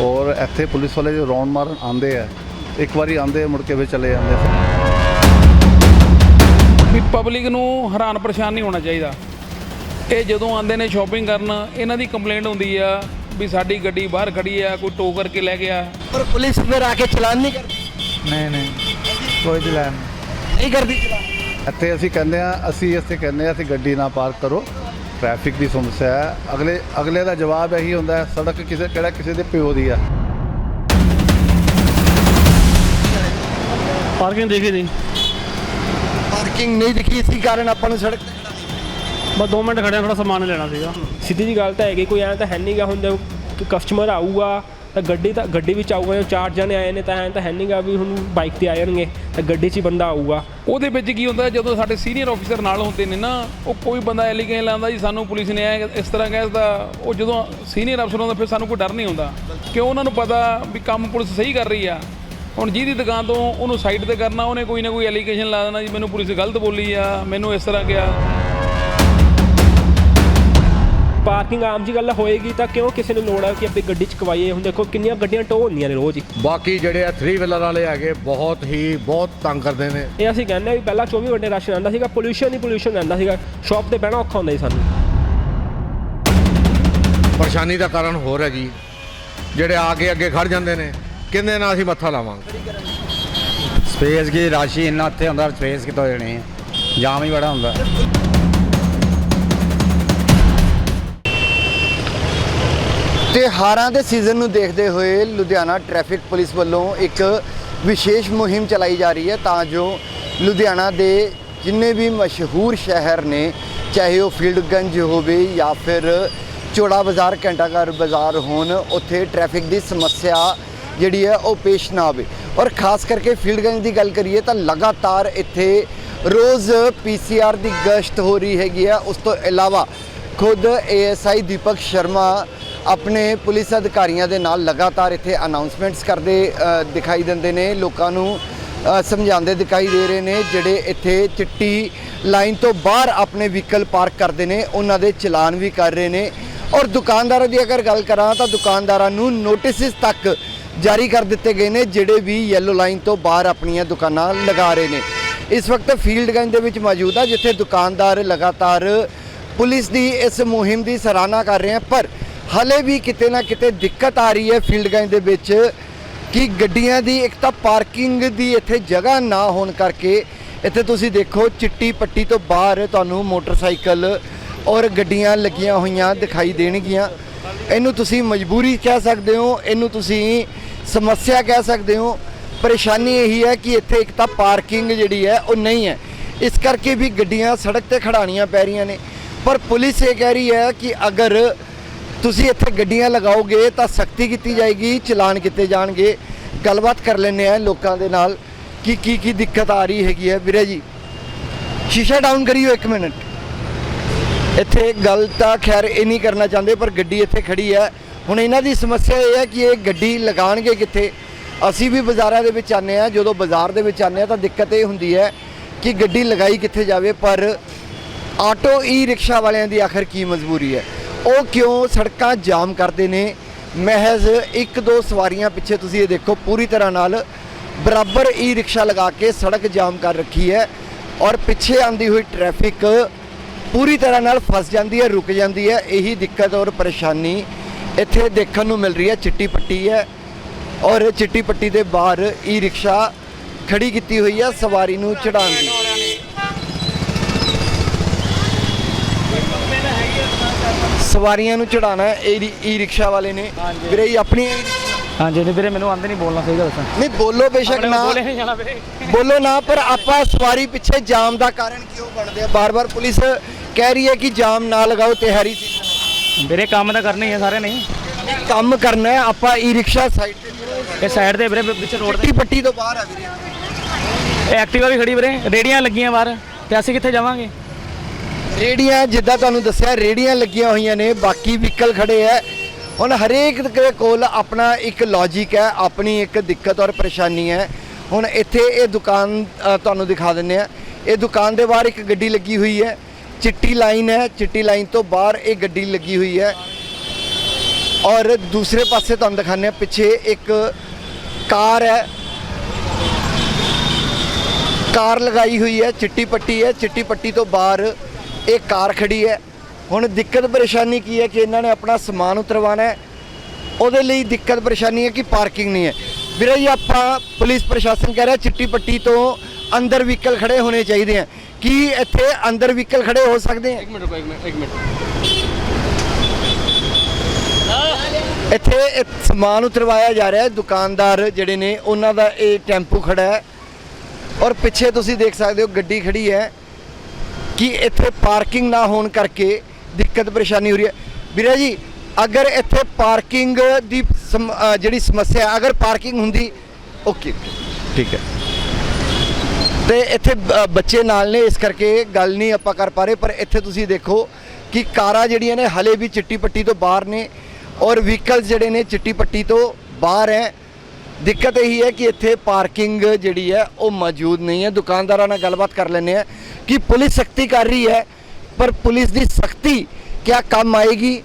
ਔਰ ਇੱਥੇ ਪੁਲਿਸ ਵਾਲੇ ਜੋ ਰੌਂਡ ਮਾਰਨ ਆਉਂਦੇ ਆ ਇੱਕ ਵਾਰੀ ਆਉਂਦੇ ਆ, ਮੁੜ ਕੇ ਵੀ ਚਲੇ ਜਾਂਦੇ ਆ। ਵੀ ਪਬਲਿਕ ਨੂੰ ਹੈਰਾਨ ਪਰੇਸ਼ਾਨ ਨਹੀਂ ਹੋਣਾ ਚਾਹੀਦਾ। ਇਹ ਜਦੋਂ ਆਉਂਦੇ ਨੇ ਸ਼ਾਪਿੰਗ ਕਰਨ ਇਹਨਾਂ ਦੀ ਕੰਪਲੇਂਟ ਹੁੰਦੀ ਆ ਵੀ ਸਾਡੀ ਗੱਡੀ ਬਾਹਰ ਖੜੀ ਆ ਕੋਈ ਟੋ ਕਰਕੇ ਲੈ ਗਿਆ। ਪਰ ਪੁਲਿਸ ਫਿਰ ਆ ਕੇ ਚਲਾਨ ਨਹੀਂ ਕਰਦੀ? ਨਹੀਂ ਨਹੀਂ ਕੋਈ ਚਲਾਨ ਨਹੀਂ। ਕਰਦੀ ਚਲਾਨ? ਇੱਥੇ ਅਸੀਂ ਕਹਿੰਦੇ ਆ ਅਸੀਂ ਇੱਥੇ ਕਹਿੰਦੇ ਆ ਅਸੀਂ ਗੱਡੀ ਨਾ ਪਾਰਕ ਕਰੋ। ਟ੍ਰੈਫਿਕ ਦੀ ਸਮੱਸਿਆ ਹੈ ਅਗਲੇ ਅਗਲੇ ਦਾ ਜਵਾਬ ਇਹੀ ਹੁੰਦਾ ਹੈ ਸੜਕ ਕਿਸੇ ਕਿਹੜਾ ਕਿਸੇ ਦੇ ਪਿਓ ਦੀ ਆ। ਪਾਰਕਿੰਗ ਦੇਖੀ ਨਹੀਂ ਪਾਰਕਿੰਗ ਨਹੀਂ ਦਿਖੀ ਇਸੇ ਕਾਰਨ ਆਪਾਂ ਨੂੰ ਸੜਕ ਤੇ ਖੜਾ ਬਸ 2 ਮਿੰਟ ਖੜਿਆ ਥੋੜਾ ਸਮਾਨ ਲੈਣਾ ਸੀਗਾ। ਸਿੱਧੀ ਜੀ ਗੱਲ ਤਾਂ ਹੈਗੀ ਕੋਈ ਐਂ ਤਾਂ ਹੈ ਨਹੀਂਗਾ ਹੁਣ ਕਸਟਮਰ ਆਊਗਾ ਤਾਂ ਗੱਡੀ ਤਾਂ ਗੱਡੀ ਵਿੱਚ ਆਊਗਾ ਜੋ ਚਾਰ ਜਣੇ ਆਏ ਨੇ ਤਾਂ ਐਂ ਤਾਂ ਹੈ ਨਹੀਂਗਾ ਵੀ ਹੁਣ ਬਾਈਕ ਤੇ ਆ ਜਾਣਗੇ ਤਾਂ ਗੱਡੀ 'ਚ ਹੀ ਬੰਦਾ ਆਊਗਾ। ਉਹਦੇ ਵਿੱਚ ਕੀ ਹੁੰਦਾ, ਜਦੋਂ ਸਾਡੇ ਸੀਨੀਅਰ ਆਫੀਸਰ ਨਾਲ ਹੁੰਦੇ ਨੇ ਨਾ, ਉਹ ਕੋਈ ਬੰਦਾ ਐਲੀਗੇਸ਼ਨ ਲਾਉਂਦਾ ਜੀ, ਸਾਨੂੰ ਪੁਲਿਸ ਨੇ ਐ ਇਸ ਤਰ੍ਹਾਂ ਕਹਿਦਾ ਉਹ ਜਦੋਂ ਸੀਨੀਅਰ ਅਫਸਰ ਹੁੰਦਾ ਫਿਰ ਸਾਨੂੰ ਕੋਈ ਡਰ ਨਹੀਂ ਹੁੰਦਾ। ਕਿਉਂ ਉਹਨਾਂ ਨੂੰ ਪਤਾ ਵੀ ਕੰਮ ਪੁਲਿਸ ਸਹੀ ਕਰ ਰਹੀ ਆ? ਹੁਣ ਜਿਹਦੀ ਦੁਕਾਨ ਤੋਂ ਉਹਨੂੰ ਸਾਈਡ ਤੇ ਕਰਨਾ, ਉਹਨੇ ਕੋਈ ਨਾ ਕੋਈ ਐਲੀਗੇਸ਼ਨ ਲਾ ਦੇਣਾ ਜੀ, ਮੈਨੂੰ ਪੁਲਿਸ ਗਲਤ ਬੋਲੀ ਆ, ਮੈਨੂੰ ਇਸ ਤਰ੍ਹਾਂ ਕਿਹਾ। ਪਾਰਕਿੰਗ ਆਮ ਜੀ ਗੱਲ ਹੋਏਗੀ ਤਾਂ ਕਿਉਂ ਕਿਸੇ ਨੂੰ ਲੋੜ ਹੈ ਕਿ ਆਪਣੀ ਗੱਡੀ 'ਚ ਕਵਾਈਏ? ਹੁਣ ਦੇਖੋ ਕਿੰਨੀਆਂ ਗੱਡੀਆਂ ਟੋ ਹੁੰਦੀਆਂ ਨੇ ਰੋਜ਼ ਹੀ। ਬਾਕੀ ਜਿਹੜੇ ਆ 3 ਵੀਲਰ ਵਾਲੇ ਹੈਗੇ ਬਹੁਤ ਹੀ ਬਹੁਤ ਤੰਗ ਕਰਦੇ ਨੇ। ਇਹ ਅਸੀਂ ਕਹਿੰਦੇ ਹਾਂ ਵੀ ਪਹਿਲਾਂ 24 ਘੰਟੇ ਰਸ਼ ਰਹਿੰਦਾ ਸੀਗਾ ਪੋਲੂਸ਼ਨ ਹੀ ਪੋਲੂਸ਼ਨ ਰਹਿੰਦਾ ਸੀਗਾ। ਸ਼ਾਪ ਤੇ ਬਹਿਣਾ ਔਖਾ ਹੁੰਦਾ ਸੀ ਸਾਨੂੰ। ਪਰੇਸ਼ਾਨੀ ਦਾ ਕਾਰਨ ਹੋਰ ਹੈ ਜੀ। ਜਿਹੜੇ ਆ ਕੇ ਅੱਗੇ ਖੜ ਜਾਂਦੇ ਨੇ ਕਹਿੰਦੇ ਨਾਲ ਅਸੀਂ ਮੱਥਾ ਲਾਵਾਂਗੇ? ਸਪੇਸ ਕੀ ਰਾਸ਼ੀ ਇੰਨਾ ਇੱਥੇ ਹੁੰਦਾ ਸਪੇਸ ਕਿਤੋਂ ਦੇਣੀ? ਹੈ ਜਾਮ ਹੀ ਬੜਾ ਹੁੰਦਾ। ਤਿਉਹਾਰਾਂ ਦੇ ਸੀਜ਼ਨ ਨੂੰ ਦੇਖਦੇ ਹੋਏ ਲੁਧਿਆਣਾ ਟ੍ਰੈਫਿਕ ਪੁਲਿਸ ਵੱਲੋਂ ਇੱਕ ਵਿਸ਼ੇਸ਼ ਮੁਹਿੰਮ ਚਲਾਈ ਜਾ ਰਹੀ ਹੈ ਤਾਂ ਜੋ ਲੁਧਿਆਣਾ ਦੇ ਜਿੰਨੇ ਵੀ ਮਸ਼ਹੂਰ ਸ਼ਹਿਰ ਨੇ, ਚਾਹੇ ਉਹ ਫੀਲਡਗੰਜ ਹੋਵੇ ਜਾਂ ਫਿਰ ਚੋੜਾ ਬਾਜ਼ਾਰ, ਘੰਟਾਘਰ ਬਾਜ਼ਾਰ ਹੋਣ, ਉੱਥੇ ਟ੍ਰੈਫਿਕ ਦੀ ਸਮੱਸਿਆ ਜਿਹੜੀ ਹੈ ਉਹ ਪੇਸ਼ ਨਾ ਆਵੇ। ਔਰ ਖਾਸ ਕਰਕੇ ਫੀਲਡਗੰਜ ਦੀ ਗੱਲ ਕਰੀਏ ਤਾਂ ਲਗਾਤਾਰ ਇੱਥੇ ਰੋਜ਼ ਪੀਸੀਆਰ ਦੀ ਗਸ਼ਤ ਹੋ ਰਹੀ ਹੈਗੀ ਆ ਉਸ ਤੋਂ ਇਲਾਵਾ ਖੁਦ ਏਐਸਆਈ ਦੀਪਕ ਸ਼ਰਮਾ ਆਪਣੇ ਪੁਲਿਸ ਅਧਿਕਾਰੀਆਂ ਦੇ ਨਾਲ ਲਗਾਤਾਰ ਇੱਥੇ ਅਨਾਉਂਸਮੈਂਟਸ ਕਰਦੇ ਦਿਖਾਈ ਦਿੰਦੇ ਨੇ, ਲੋਕਾਂ ਨੂੰ ਸਮਝਾਉਂਦੇ ਦਿਖਾਈ ਦੇ ਰਹੇ ਨੇ, ਜਿਹੜੇ ਇੱਥੇ ਚਿੱਟੀ ਲਾਈਨ ਤੋਂ ਬਾਹਰ ਆਪਣੇ ਵਹੀਕਲ ਪਾਰਕ ਕਰਦੇ ਨੇ, ਉਹਨਾਂ ਦੇ ਚਲਾਨ ਵੀ ਕਰ ਰਹੇ ਨੇ। ਔਰ ਦੁਕਾਨਦਾਰਾਂ ਦੀ ਅਗਰ ਗੱਲ ਕਰਾਂ ਤਾਂ ਦੁਕਾਨਦਾਰਾਂ ਨੂੰ ਨੋਟਿਸਸ ਤੱਕ ਜਾਰੀ ਕਰ ਦਿੱਤੇ ਗਏ ਨੇ, ਜਿਹੜੇ ਵੀ ਯੈਲੋ ਲਾਈਨ ਤੋਂ ਬਾਹਰ ਆਪਣੀਆਂ ਦੁਕਾਨਾਂ ਲਗਾ ਰਹੇ ਨੇ। ਇਸ ਵਕਤ ਫੀਲਡ ਗੰਜ ਦੇ ਵਿੱਚ ਮੌਜੂਦ ਆ, ਜਿੱਥੇ ਦੁਕਾਨਦਾਰ ਲਗਾਤਾਰ ਪੁਲਿਸ ਦੀ ਇਸ ਮੁਹਿੰਮ ਦੀ ਸਰਾਹਨਾ ਕਰ ਰਹੇ ਹਨ ਪਰ ਹਲੇ ਵੀ ਕਿਤੇ ਨਾ ਕਿਤੇ ਦਿੱਕਤ ਆ ਰਹੀ ਹੈ ਫੀਲਡ ਫੀਲਡਗੰਜ ਦੇ ਵਿੱਚ ਕਿ ਗੱਡੀਆਂ ਦੀ ਇੱਕ ਤਾਂ ਪਾਰਕਿੰਗ ਦੀ ਇੱਥੇ ਜਗ੍ਹਾ ਨਾ ਹੋਣ ਕਰਕੇ ਇੱਥੇ ਤੁਸੀਂ ਦੇਖੋ ਚਿੱਟੀ ਪੱਟੀ ਤੋਂ ਬਾਹਰ ਤੁਹਾਨੂੰ ਮੋਟਰਸਾਈਕਲ ਔਰ ਗੱਡੀਆਂ ਲੱਗੀਆਂ ਹੋਈਆਂ ਦਿਖਾਈ ਦੇਣਗੀਆਂ। ਇਹਨੂੰ ਤੁਸੀਂ ਮਜਬੂਰੀ ਕਹਿ ਸਕਦੇ ਹੋ, ਇਹਨੂੰ ਤੁਸੀਂ ਸਮੱਸਿਆ ਕਹਿ ਸਕਦੇ ਹੋ। ਪਰੇਸ਼ਾਨੀ ਇਹੀ ਹੈ ਕਿ ਇੱਥੇ ਇੱਕ ਤਾਂ ਪਾਰਕਿੰਗ ਜਿਹੜੀ ਹੈ ਉਹ ਨਹੀਂ ਹੈ। ਇਸ ਕਰਕੇ ਵੀ ਗੱਡੀਆਂ ਸੜਕ ਤੇ ਖੜਾਉਣੀਆਂ ਪੈ ਰਹੀਆਂ ਨੇ। ਪਰ ਪੁਲਿਸ ਇਹ ਕਹਿ ਰਹੀ ਹੈ ਕਿ ਅਗਰ ਤੁਸੀਂ ਇੱਥੇ ਗੱਡੀਆਂ ਲਗਾਓਗੇ ਤਾਂ ਸਖਤੀ ਕੀਤੀ ਜਾਏਗੀ, ਚਲਾਨ ਕੀਤੇ ਜਾਣਗੇ। ਗੱਲਬਾਤ ਕਰ ਲੈਂਦੇ ਆ ਲੋਕਾਂ ਦੇ ਨਾਲ ਕਿ ਕੀ ਕੀ ਦਿੱਕਤ ਆ ਰਹੀ ਹੈਗੀ ਹੈ। ਵੀਰੇ ਜੀ, ਸ਼ੀਸ਼ਾ ਡਾਊਨ ਕਰਿਓ ਇੱਕ ਮਿੰਟ। ਇੱਥੇ ਗੱਲ ਤਾਂ ਖੈਰ ਇਹ ਨਹੀਂ ਕਰਨਾ ਚਾਹੁੰਦੇ, ਪਰ ਗੱਡੀ ਇੱਥੇ ਖੜੀ ਹੈ। ਹੁਣ ਇਹਨਾਂ ਦੀ ਸਮੱਸਿਆ ਇਹ ਹੈ ਕਿ ਇਹ ਗੱਡੀ ਲਗਾਣਗੇ ਕਿੱਥੇ? ਅਸੀਂ ਵੀ ਬਾਜ਼ਾਰਾਂ ਦੇ ਵਿੱਚ ਆਨੇ ਆ ਜਦੋਂ ਬਾਜ਼ਾਰ ਦੇ ਵਿੱਚ ਆਨੇ ਆ ਤਾਂ ਦਿੱਕਤ ਇਹ ਹੁੰਦੀ ਹੈ ਕਿ ਗੱਡੀ ਲਗਾਈ ਕਿੱਥੇ ਜਾਵੇ, ਪਰ ਆਟੋ ਈ ਰਿਕਸ਼ਾ ਵਾਲਿਆਂ ਦੀ ਆਖਰ ਕੀ ਮਜਬੂਰੀ ਹੈ? ਉਹ ਕਿਉਂ ਸੜਕਾਂ ਜਾਮ ਕਰਦੇ ਨੇ? ਮਹਿਜ਼ ਇੱਕ ਦੋ ਸਵਾਰੀਆਂ ਪਿੱਛੇ ਤੁਸੀਂ ਇਹ ਦੇਖੋ, ਪੂਰੀ ਤਰ੍ਹਾਂ ਨਾਲ ਬਰਾਬਰ ਈ ਰਿਕਸ਼ਾ ਲਗਾ ਕੇ ਸੜਕ ਜਾਮ ਕਰ ਰੱਖੀ ਹੈ ਔਰ ਪਿੱਛੇ ਆਂਦੀ ਹੋਈ ਟ੍ਰੈਫਿਕ ਪੂਰੀ ਤਰ੍ਹਾਂ ਨਾਲ ਫਸ ਜਾਂਦੀ ਹੈ, ਰੁਕ ਜਾਂਦੀ ਹੈ। ਇਹੀ ਦਿੱਕਤ ਔਰ ਪਰੇਸ਼ਾਨੀ ਇੱਥੇ ਦੇਖਣ ਨੂੰ ਮਿਲ ਰਹੀ ਹੈ। ਚਿੱਟੀ ਪੱਟੀ ਹੈ ਔਰ ਚਿੱਟੀ ਪੱਟੀ ਦੇ ਬਾਹਰ ਈ ਰਿਕਸ਼ਾ ਖੜੀ ਕੀਤੀ ਹੋਈ ਹੈ ਸਵਾਰੀ ਨੂੰ ਚੜਾਉਣ ਦੀ। ਸਵਾਰੀਆਂ ਨੂੰ ਚੜਾਉਣਾ ਹੈ ਇਹ ਈ ਰਿਕਸ਼ਾ ਵਾਲੇ ਨੇ। ਵੀਰੇ ਜੀ ਆਪਣੀ ਹਾਂਜੀ ਨਹੀਂ ਵੀਰੇ ਮੈਨੂੰ ਆਂਦੇ ਨਹੀਂ ਬੋਲਣਾ ਸਹੀ ਗੱਲ ਦੱਸਾਂ। ਨਹੀਂ ਬੋਲੋ ਬੇਸ਼ੱਕ ਨਾ। ਬੋਲੇ ਨਹੀਂ ਜਾਣਾ ਵੀਰੇ। ਬੋਲੋ ਨਾ ਪਰ ਆਪਾਂ ਸਵਾਰੀ ਪਿੱਛੇ ਜਾਮ ਦਾ ਕਾਰਨ ਕਿਉਂ ਬਣਦੇ ਆ? ਬਾਰ-ਬਾਰ ਪੁਲਿਸ ਕਹਿ ਰਹੀ ਹੈ ਕਿ ਜਾਮ ਨਾ ਲਗਾਓ ਤਿਹਾਰੀ ਸੀ ਵੀਰੇ ਕੰਮ ਤਾਂ ਕਰਨਾ ਹੀ ਹੈ ਸਾਰੇ ਨਹੀਂ? ਕੰਮ ਕਰਨਾ ਹੈ ਆਪਾਂ ਈ ਰਿਕਸ਼ਾ ਸਾਈਡ ਤੇ ਇਹ ਸਾਈਡ ਤੇ ਵੀਰੇ ਵਿੱਚ ਰੋਡ ਚਿੱਟੀ ਪੱਟੀ ਤੋਂ ਬਾਹਰ ਆ ਵੀਰੇ। ਤੇ ਐਕਟਿਵਾ ਵੀ ਖੜੀ ਵੀਰੇ ਰੇੜੀਆਂ ਲੱਗੀਆਂ ਬਾਹਰ ਤੇ ਅਸੀਂ ਕਿੱਥੇ ਜਾਵਾਂਗੇ? ਰੇੜੀਆਂ ਜਿੱਦਾਂ ਤੁਹਾਨੂੰ ਦੱਸਿਆ ਰੇੜੀਆਂ ਲੱਗੀਆਂ ਹੋਈਆਂ ਨੇ, ਬਾਕੀ ਵਹੀਕਲ ਖੜੇ ਐ ਹੁਣ ਹਰੇਕ ਦੇ ਕੋਲ ਆਪਣਾ ਇੱਕ ਲੌਜੀਕ ਹੈ, ਆਪਣੀ ਇੱਕ ਦਿੱਕਤ ਔਰ ਪਰੇਸ਼ਾਨੀ ਹੈ। ਹੁਣ ਇੱਥੇ ਇਹ ਦੁਕਾਨ ਤੁਹਾਨੂੰ ਦਿਖਾ ਦਿੰਨੇ ਆ ਇਹ ਦੁਕਾਨ ਦੇ ਬਾਹਰ ਇੱਕ ਗੱਡੀ ਲੱਗੀ ਹੋਈ ਹੈ। ਚਿੱਟੀ ਲਾਈਨ ਹੈ। ਚਿੱਟੀ ਲਾਈਨ ਤੋਂ ਬਾਹਰ ਇਹ ਗੱਡੀ ਲੱਗੀ ਹੋਈ ਹੈ। ਔਰ ਦੂਸਰੇ ਪਾਸੇ ਤੁਹਾਨੂੰ ਦਿਖਾਉਂਦੇ ਹਾਂ, ਪਿੱਛੇ ਇੱਕ ਕਾਰ ਹੈ। ਕਾਰ ਲਗਾਈ ਹੋਈ ਹੈ, ਚਿੱਟੀ ਪੱਟੀ ਹੈ। ਚਿੱਟੀ ਪੱਟੀ ਤੋਂ ਬਾਹਰ ਇਹ ਕਾਰ ਖੜੀ ਹੈ। ਹੁਣ ਦਿੱਕਤ ਪਰੇਸ਼ਾਨੀ ਕੀ ਹੈ ਕਿ ਇਹਨਾਂ ਨੇ ਆਪਣਾ ਸਮਾਨ ਉਤਰਵਾਉਣਾ ਹੈ। ਉਹਦੇ ਲਈ ਦਿੱਕਤ ਪਰੇਸ਼ਾਨੀ ਹੈ ਕਿ ਪਾਰਕਿੰਗ ਨਹੀਂ ਹੈ। ਵੀਰੇ ਜੀ ਆਪਾਂ ਪੁਲਿਸ ਪ੍ਰਸ਼ਾਸਨ ਕਹਿ ਰਿਹਾ ਚਿੱਟੀ ਪੱਟੀ ਤੋਂ ਅੰਦਰ ਵਹੀਕਲ ਖੜੇ ਹੋਣੇ ਚਾਹੀਦੇ ਆ। ਕੀ ਇੱਥੇ ਅੰਦਰ ਵਹੀਕਲ ਖੜੇ ਹੋ ਸਕਦੇ ਆ? ਇੱਕ ਮਿੰਟ ਰੁਕੋ ਇੱਕ ਮਿੰਟ ਇੱਕ ਮਿੰਟ। ਇੱਥੇ ਸਮਾਨ ਉਤਰਵਾਇਆ ਜਾ ਰਿਹਾ ਹੈ। ਦੁਕਾਨਦਾਰ ਜਿਹੜੇ ਨੇ ਉਹਨਾਂ ਦਾ ਇਹ ਟੈਂਪੂ ਖੜਾ ਹੈ। ਔਰ ਪਿੱਛੇ ਤੁਸੀਂ ਦੇਖ ਸਕਦੇ ਹੋ ਗੱਡੀ ਖੜੀ ਹੈ। ਕਿ ਇੱਥੇ ਪਾਰਕਿੰਗ ਨਾ ਹੋਣ ਕਰਕੇ ਦਿੱਕਤ ਪਰੇਸ਼ਾਨੀ ਹੋ ਰਹੀ ਹੈ। ਵੀਰੇ ਜੀ ਅਗਰ ਇੱਥੇ ਪਾਰਕਿੰਗ ਦੀ ਜਿਹੜੀ ਸਮੱਸਿਆ ਅਗਰ ਪਾਰਕਿੰਗ ਹੁੰਦੀ ਓਕੇ ਠੀਕ ਹੈ। ਤੇ ਇੱਥੇ ਬੱਚੇ ਨਾਲ ਨੇ ਇਸ ਕਰਕੇ ਗੱਲ ਨਹੀਂ ਆਪਾਂ ਕਰ ਪਾ ਰਹੇ ਪਰ ਇੱਥੇ ਤੁਸੀਂ ਦੇਖੋ ਕਿ ਕਾਰਾਂ ਜਿਹੜੀਆਂ ਨੇ ਹਲੇ ਵੀ ਚਿੱਟੀ ਪੱਟੀ ਤੋਂ ਬਾਹਰ ਨੇ ਔਰ ਵਹੀਕਲਸ ਜਿਹੜੇ ਨੇ ਚਿੱਟੀ ਪੱਟੀ ਤੋਂ ਬਾਹਰ ਹੈ। ਦਿੱਕਤ ਇਹੀ ਹੈ ਕਿ ਇੱਥੇ ਪਾਰਕਿੰਗ ਜਿਹੜੀ ਹੈ ਉਹ ਮੌਜੂਦ ਨਹੀਂ ਹੈ। ਦੁਕਾਨਦਾਰਾਂ ਨਾਲ ਗੱਲਬਾਤ ਕਰ ਲੈਂਦੇ ਆ ਕਿ ਪੁਲਿਸ ਸਖਤੀ ਕਰ ਰਹੀ ਹੈ ਪਰ ਪੁਲਿਸ ਦੀ ਸਖਤੀ ਕਿਆ ਕੰਮ ਆਏਗੀ?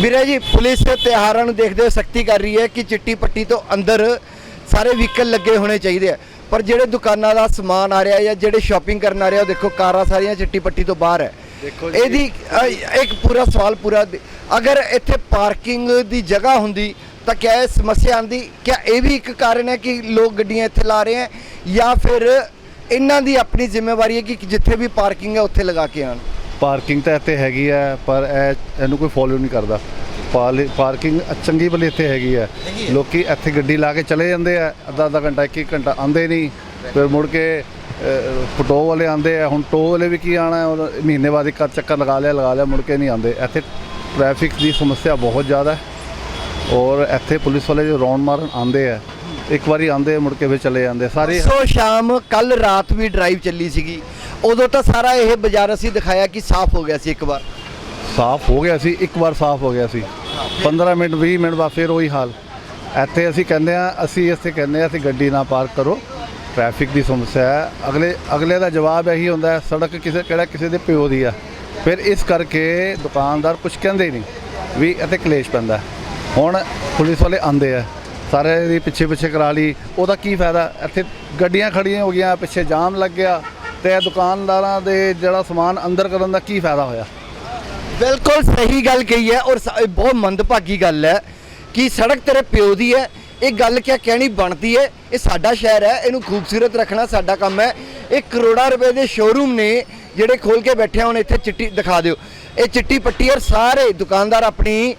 ਵੀਰੇ ਜੀ ਪੁਲਿਸ ਤਿਉਹਾਰਾਂ ਨੂੰ ਦੇਖਦੇ ਹੋਏ ਸਖਤੀ ਕਰ ਰਹੀ ਹੈ ਕਿ ਚਿੱਟੀ ਪੱਟੀ ਤੋਂ ਅੰਦਰ ਸਾਰੇ ਵਹੀਕਲ ਲੱਗੇ ਹੋਣੇ ਚਾਹੀਦੇ ਆ। ਪਰ ਜਿਹੜੇ ਦੁਕਾਨਾਂ ਦਾ ਸਮਾਨ ਆ ਰਿਹਾ ਜਾਂ ਜਿਹੜੇ ਸ਼ਾਪਿੰਗ ਕਰਨ ਆ ਰਿਹਾ ਉਹ ਦੇਖੋ ਕਾਰਾਂ ਸਾਰੀਆਂ ਚਿੱਟੀ ਪੱਟੀ ਤੋਂ ਬਾਹਰ ਹੈ। ਇਹਦੀ ਇੱਕ ਪੂਰਾ ਸਵਾਲ ਪੂਰਾ ਅਗਰ ਇੱਥੇ ਪਾਰਕਿੰਗ ਦੀ ਜਗ੍ਹਾ ਹੁੰਦੀ ਤਾਂ ਕਿਆ ਇਹ ਸਮੱਸਿਆ ਆਂਦੀ ਕਿਆ ਇਹ ਵੀ ਇੱਕ ਕਾਰਨ ਹੈ ਕਿ ਲੋਕ ਗੱਡੀਆਂ ਇੱਥੇ ਲਾ ਰਹੇ ਹੈ? ਜਾਂ ਫਿਰ ਇਹਨਾਂ ਦੀ ਆਪਣੀ ਜ਼ਿੰਮੇਵਾਰੀ ਹੈ ਕਿ ਜਿੱਥੇ ਵੀ ਪਾਰਕਿੰਗ ਹੈ ਉੱਥੇ ਲਗਾ ਕੇ ਆਣ ਪਾਰਕਿੰਗ ਤਾਂ ਇੱਥੇ ਹੈਗੀ ਹੈ ਪਰ ਇਹ ਇਹਨੂੰ ਕੋਈ ਫੋਲੋ ਨਹੀਂ ਕਰਦਾ। ਪਾਰਕਿੰਗ ਚੰਗੀ ਭਲੀ ਇੱਥੇ ਹੈਗੀ ਹੈ। ਲੋਕੀ ਇੱਥੇ ਗੱਡੀ ਲਾ ਕੇ ਚਲੇ ਜਾਂਦੇ ਆ ਅੱਧਾ ਅੱਧਾ ਘੰਟਾ ਇੱਕ ਇੱਕ ਘੰਟਾ ਆਂਦੇ ਨਹੀਂ। ਫਿਰ ਮੁੜ ਕੇ ਟੋ ਵਾਲੇ ਆਂਦੇ ਆ। ਹੁਣ ਟੋ ਵਾਲੇ ਵੀ ਕੀ ਆਣਾ ਮਹੀਨੇ ਬਾਅਦ ਇੱਕ ਚੱਕਰ ਲਗਾ ਲਿਆ ਲਗਾ ਲਿਆ ਮੁੜ ਕੇ ਨਹੀਂ ਆਂਦੇ ਇੱਥੇ ਟ੍ਰੈਫਿਕ ਦੀ ਸਮੱਸਿਆ ਬਹੁਤ ਜ਼ਿਆਦਾ ਹੈ। ਔਰ ਇੱਥੇ ਪੁਲਿਸ ਵਾਲੇ ਜੋ ਰੌਂਡ ਮਾਰਨ ਆਂਦੇ ਆ ਇੱਕ ਵਾਰੀ ਆਂਦੇ ਮੁੜ ਕੇ ਫਿਰ ਚਲੇ ਜਾਂਦੇ ਸਾਰੇ ਸੋ ਸ਼ਾਮ ਕੱਲ ਰਾਤ ਵੀ ਡਰਾਈਵ ਚੱਲੀ ਸੀਗੀ। ਉਦੋਂ ਤਾਂ ਸਾਰਾ ਇਹ ਬਾਜ਼ਾਰ ਅਸੀਂ ਦਿਖਾਇਆ ਕਿ ਸਾਫ਼ ਹੋ ਗਿਆ ਸੀ ਇੱਕ ਵਾਰ। ਸਾਫ਼ ਹੋ ਗਿਆ ਸੀ ਇੱਕ ਵਾਰ ਸਾਫ਼ ਹੋ ਗਿਆ ਸੀ। 15 ਮਿੰਟ 20 ਮਿੰਟ ਬਾਅਦ ਫਿਰ ਉਹੀ ਹਾਲ। ਇੱਥੇ ਅਸੀਂ ਕਹਿੰਦੇ ਆ ਅਸੀਂ ਇੱਥੇ ਕਹਿੰਦੇ ਆ ਅਸੀਂ ਗੱਡੀ ਨਾ ਪਾਰਕ ਕਰੋ। ਟ੍ਰੈਫਿਕ ਦੀ ਸਮੱਸਿਆ ਹੈ। ਅਗਲੇ ਅਗਲੇ ਦਾ ਜਵਾਬ ਇਹੀ ਹੁੰਦਾ ਹੈ ਸੜਕ ਕਿਸੇ ਕਿਹੜਾ ਕਿਸੇ ਦੇ ਪਿਓ ਦੀ ਆ। ਫਿਰ ਇਸ ਕਰਕੇ ਦੁਕਾਨਦਾਰ ਕੁਝ ਕਹਿੰਦੇ ਨਹੀਂ ਵੀ ਇੱਥੇ ਕਲੇਸ਼ ਪੈਂਦਾ। ਹੁਣ ਪੁਲਿਸ ਵਾਲੇ ਆਂਦੇ ਆ। ਸਾਰੇ ਦੀ ਪਿੱਛੇ ਪਿੱਛੇ ਕਰਾ ਲਈ। ਉਹਦਾ ਕੀ ਫਾਇਦਾ? ਇੱਥੇ ਗੱਡੀਆਂ ਖੜੀਆਂ ਹੋ ਗਈਆਂ, ਪਿੱਛੇ ਜਾਮ ਲੱਗ ਗਿਆ ਤੇ ਦੁਕਾਨਦਾਰਾਂ ਦੇ ਜਿਹੜਾ ਸਮਾਨ ਅੰਦਰ ਕਰਨ ਦਾ ਕੀ ਫਾਇਦਾ ਹੋਇਆ? ਬਿਲਕੁਲ ਸਹੀ ਗੱਲ ਕਹੀ ਹੈ ਔਰ ਇਹ ਬਹੁਤ ਮੰਦਭਾਗੀ ਗੱਲ ਹੈ ਕਿ ਸੜਕ ਤੇਰੇ ਪਿਓ ਦੀ ਹੈ। ਇਹ ਗੱਲ ਕਿਆ ਕਹਿਣੀ ਬਣਦੀ ਹੈ? ਇਹ ਸਾਡਾ ਸ਼ਹਿਰ ਹੈ, ਇਹਨੂੰ ਖੂਬਸੂਰਤ ਰੱਖਣਾ ਸਾਡਾ ਕੰਮ ਹੈ। ਇਹ ਕਰੋੜਾਂ ਰੁਪਏ ਦੇ ਸ਼ੋਰੂਮ ਨੇ ਜਿਹੜੇ ਖੋਲ ਕੇ ਬੈਠੇ ਹੁਣ ਇੱਥੇ ਚਿੱਟੀ, ਦਿਖਾ ਦਿਓ। ਇਹ ਚਿੱਟੀ ਪੱਟੀ ਔਰ ਸਾਰੇ ਦੁਕਾਨਦਾਰ ਆਪਣੀ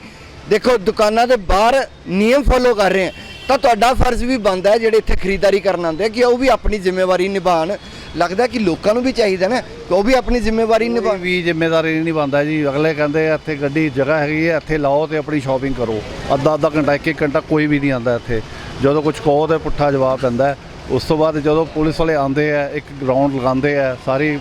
ਦੇਖੋ ਦੁਕਾਨਾਂ ਦੇ ਬਾਹਰ ਨਿਯਮ ਫੋਲੋ ਕਰ ਰਹੇ ਆ ਤਾਂ ਤੁਹਾਡਾ ਫਰਜ਼ ਵੀ ਬਣਦਾ ਹੈ ਜਿਹੜੇ ਇੱਥੇ ਖਰੀਦਦਾਰੀ ਕਰਨ ਆਉਂਦੇ ਆ ਕਿ ਉਹ ਵੀ ਆਪਣੀ ਜ਼ਿੰਮੇਵਾਰੀ ਨਿਭਾਣ ਲੱਗਦਾ ਕਿ ਲੋਕਾਂ ਨੂੰ ਵੀ ਚਾਹੀਦਾ ਨਾ ਕਿ ਉਹ ਵੀ ਆਪਣੀ ਜ਼ਿੰਮੇਵਾਰੀ ਨਿਭਾਉਣ। ਕੋਈ ਵੀ ਜ਼ਿੰਮੇਵਾਰੀ ਨਹੀਂ ਨਿਭਾਉਂਦਾ ਜੀ। ਅਗਲੇ ਕਹਿੰਦੇ ਆ ਇੱਥੇ ਗੱਡੀ ਜਗ੍ਹਾ ਹੈਗੀ ਹੈ ਇੱਥੇ ਲਾਓ ਤੇ ਆਪਣੀ ਸ਼ਾਪਿੰਗ ਕਰੋ। ਅੱਧਾ ਅੱਧਾ ਘੰਟਾ ਇੱਕ ਇੱਕ ਘੰਟਾ ਕੋਈ ਵੀ ਨਹੀਂ ਆਉਂਦਾ ਇੱਥੇ। ਜਦੋਂ ਕੁਝ ਕਹੋ ਤੇ ਪੁੱਠਾ ਜਵਾਬ ਪੈਂਦਾ ਹੈ। ਉਸ ਤੋਂ ਬਾਅਦ ਜਦੋਂ ਪੁਲਿਸ ਵਾਲੇ ਆਉਂਦੇ ਆ ਇੱਕ ਗਰਾਊਂਡ ਲਗਾਉਂਦੇ ਆ ਸਾਰੀ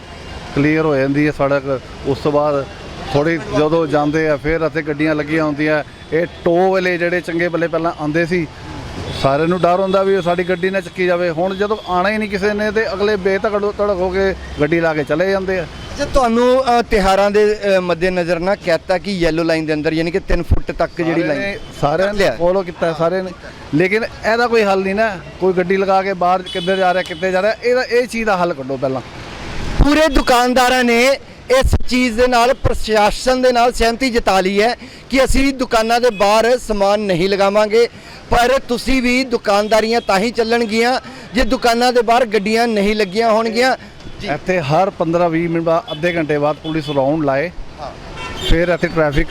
ਕਲੀਅਰ ਹੋ ਜਾਂਦੀ ਹੈ ਸੜਕ ਉਸ ਤੋਂ ਬਾਅਦ ਥੋੜੀ ਜਦੋਂ ਜਾਂਦੇ ਆ ਫਿਰ ਇੱਥੇ ਗੱਡੀਆਂ ਲੱਗੀਆਂ ਹੁੰਦੀਆਂ। ਇਹ ਟੋ ਵਾਲੇ ਜਿਹੜੇ ਚੰਗੇ ਬੱਲੇ ਪਹਿਲਾਂ ਆਉਂਦੇ ਸੀ ਸਾਰਿਆਂ ਨੂੰ ਡਰ ਹੁੰਦਾ ਵੀ ਸਾਡੀ ਗੱਡੀ ਨਾ ਚੱਕੀ ਜਾਵੇ। ਹੁਣ ਜਦੋਂ ਆਣਾ ਹੀ ਨਹੀਂ ਕਿਸੇ ਨੇ ਤੇ ਅਗਲੇ ਬੇਤਕੜ ਤੜਕ ਹੋ ਕੇ ਗੱਡੀ ਲਾ ਕੇ ਚਲੇ ਜਾਂਦੇ ਆ। ਅੱਛਾ ਤੁਹਾਨੂੰ ਅ, ਤਿਉਹਾਰਾਂ ਦੇ ਅ, ਮੱਦੇਨਜ਼ਰ ਨਾ ਕਹਿਤਾ ਕਿ ਯੈਲੋ ਲਾਈਨ ਦੇ ਅੰਦਰ ਯਾਨੀ ਕਿ 3 ਫੁੱਟ ਤੱਕ ਜਿਹੜੀ ਲਾਈਨ ਸਾਰਿਆਂ ਨੇ। ਫੋਲੋ ਕੀਤਾ ਸਾਰਿਆਂ ਨੇ ਲੇਕਿਨ ਇਹਦਾ ਕੋਈ ਹੱਲ ਨਹੀਂ ਨਾ। ਕੋਈ ਗੱਡੀ ਲਗਾ ਕੇ ਬਾਹਰ ਕਿੱਧਰ ਜਾ ਰਿਹਾ ਕਿੱਥੇ ਜਾ ਰਿਹਾ ਇਹਦਾ ਇਹ ਚੀਜ਼ ਦਾ ਹੱਲ ਕੱਢੋ ਪਹਿਲਾਂ। ਪੂਰੇ ਦੁਕਾਨਦਾਰਾਂ ਨੇ ਇਸ ਚੀਜ਼ ਦੇ ਨਾਲ ਪ੍ਰਸ਼ਾਸਨ ਦੇ ਨਾਲ ਸਹਿਮਤੀ ਜਤਾ ਲਈ ਹੈ ਕਿ ਅਸੀਂ ਦੁਕਾਨਾਂ ਦੇ ਬਾਹਰ ਸਮਾਨ ਨਹੀਂ ਲਗਾਵਾਂਗੇ ਪਰ ਤੁਸੀਂ ਵੀ ਦੁਕਾਨਦਾਰੀਆਂ ਤਾਂ ਹੀ ਚੱਲਣਗੀਆਂ ਜੇ ਦੁਕਾਨਾਂ ਦੇ ਬਾਹਰ ਗੱਡੀਆਂ ਨਹੀਂ ਲੱਗੀਆਂ ਹੋਣਗੀਆਂ। ਇੱਥੇ ਹਰ 15 20 ਮਿੰਟ ਬਾਅਦ ਅੱਧੇ ਘੰਟੇ ਬਾਅਦ ਪੁਲਿਸ ਰਾਉਂਡ ਲਾਏ ਫਿਰ ਇੱਥੇ ਟ੍ਰੈਫਿਕ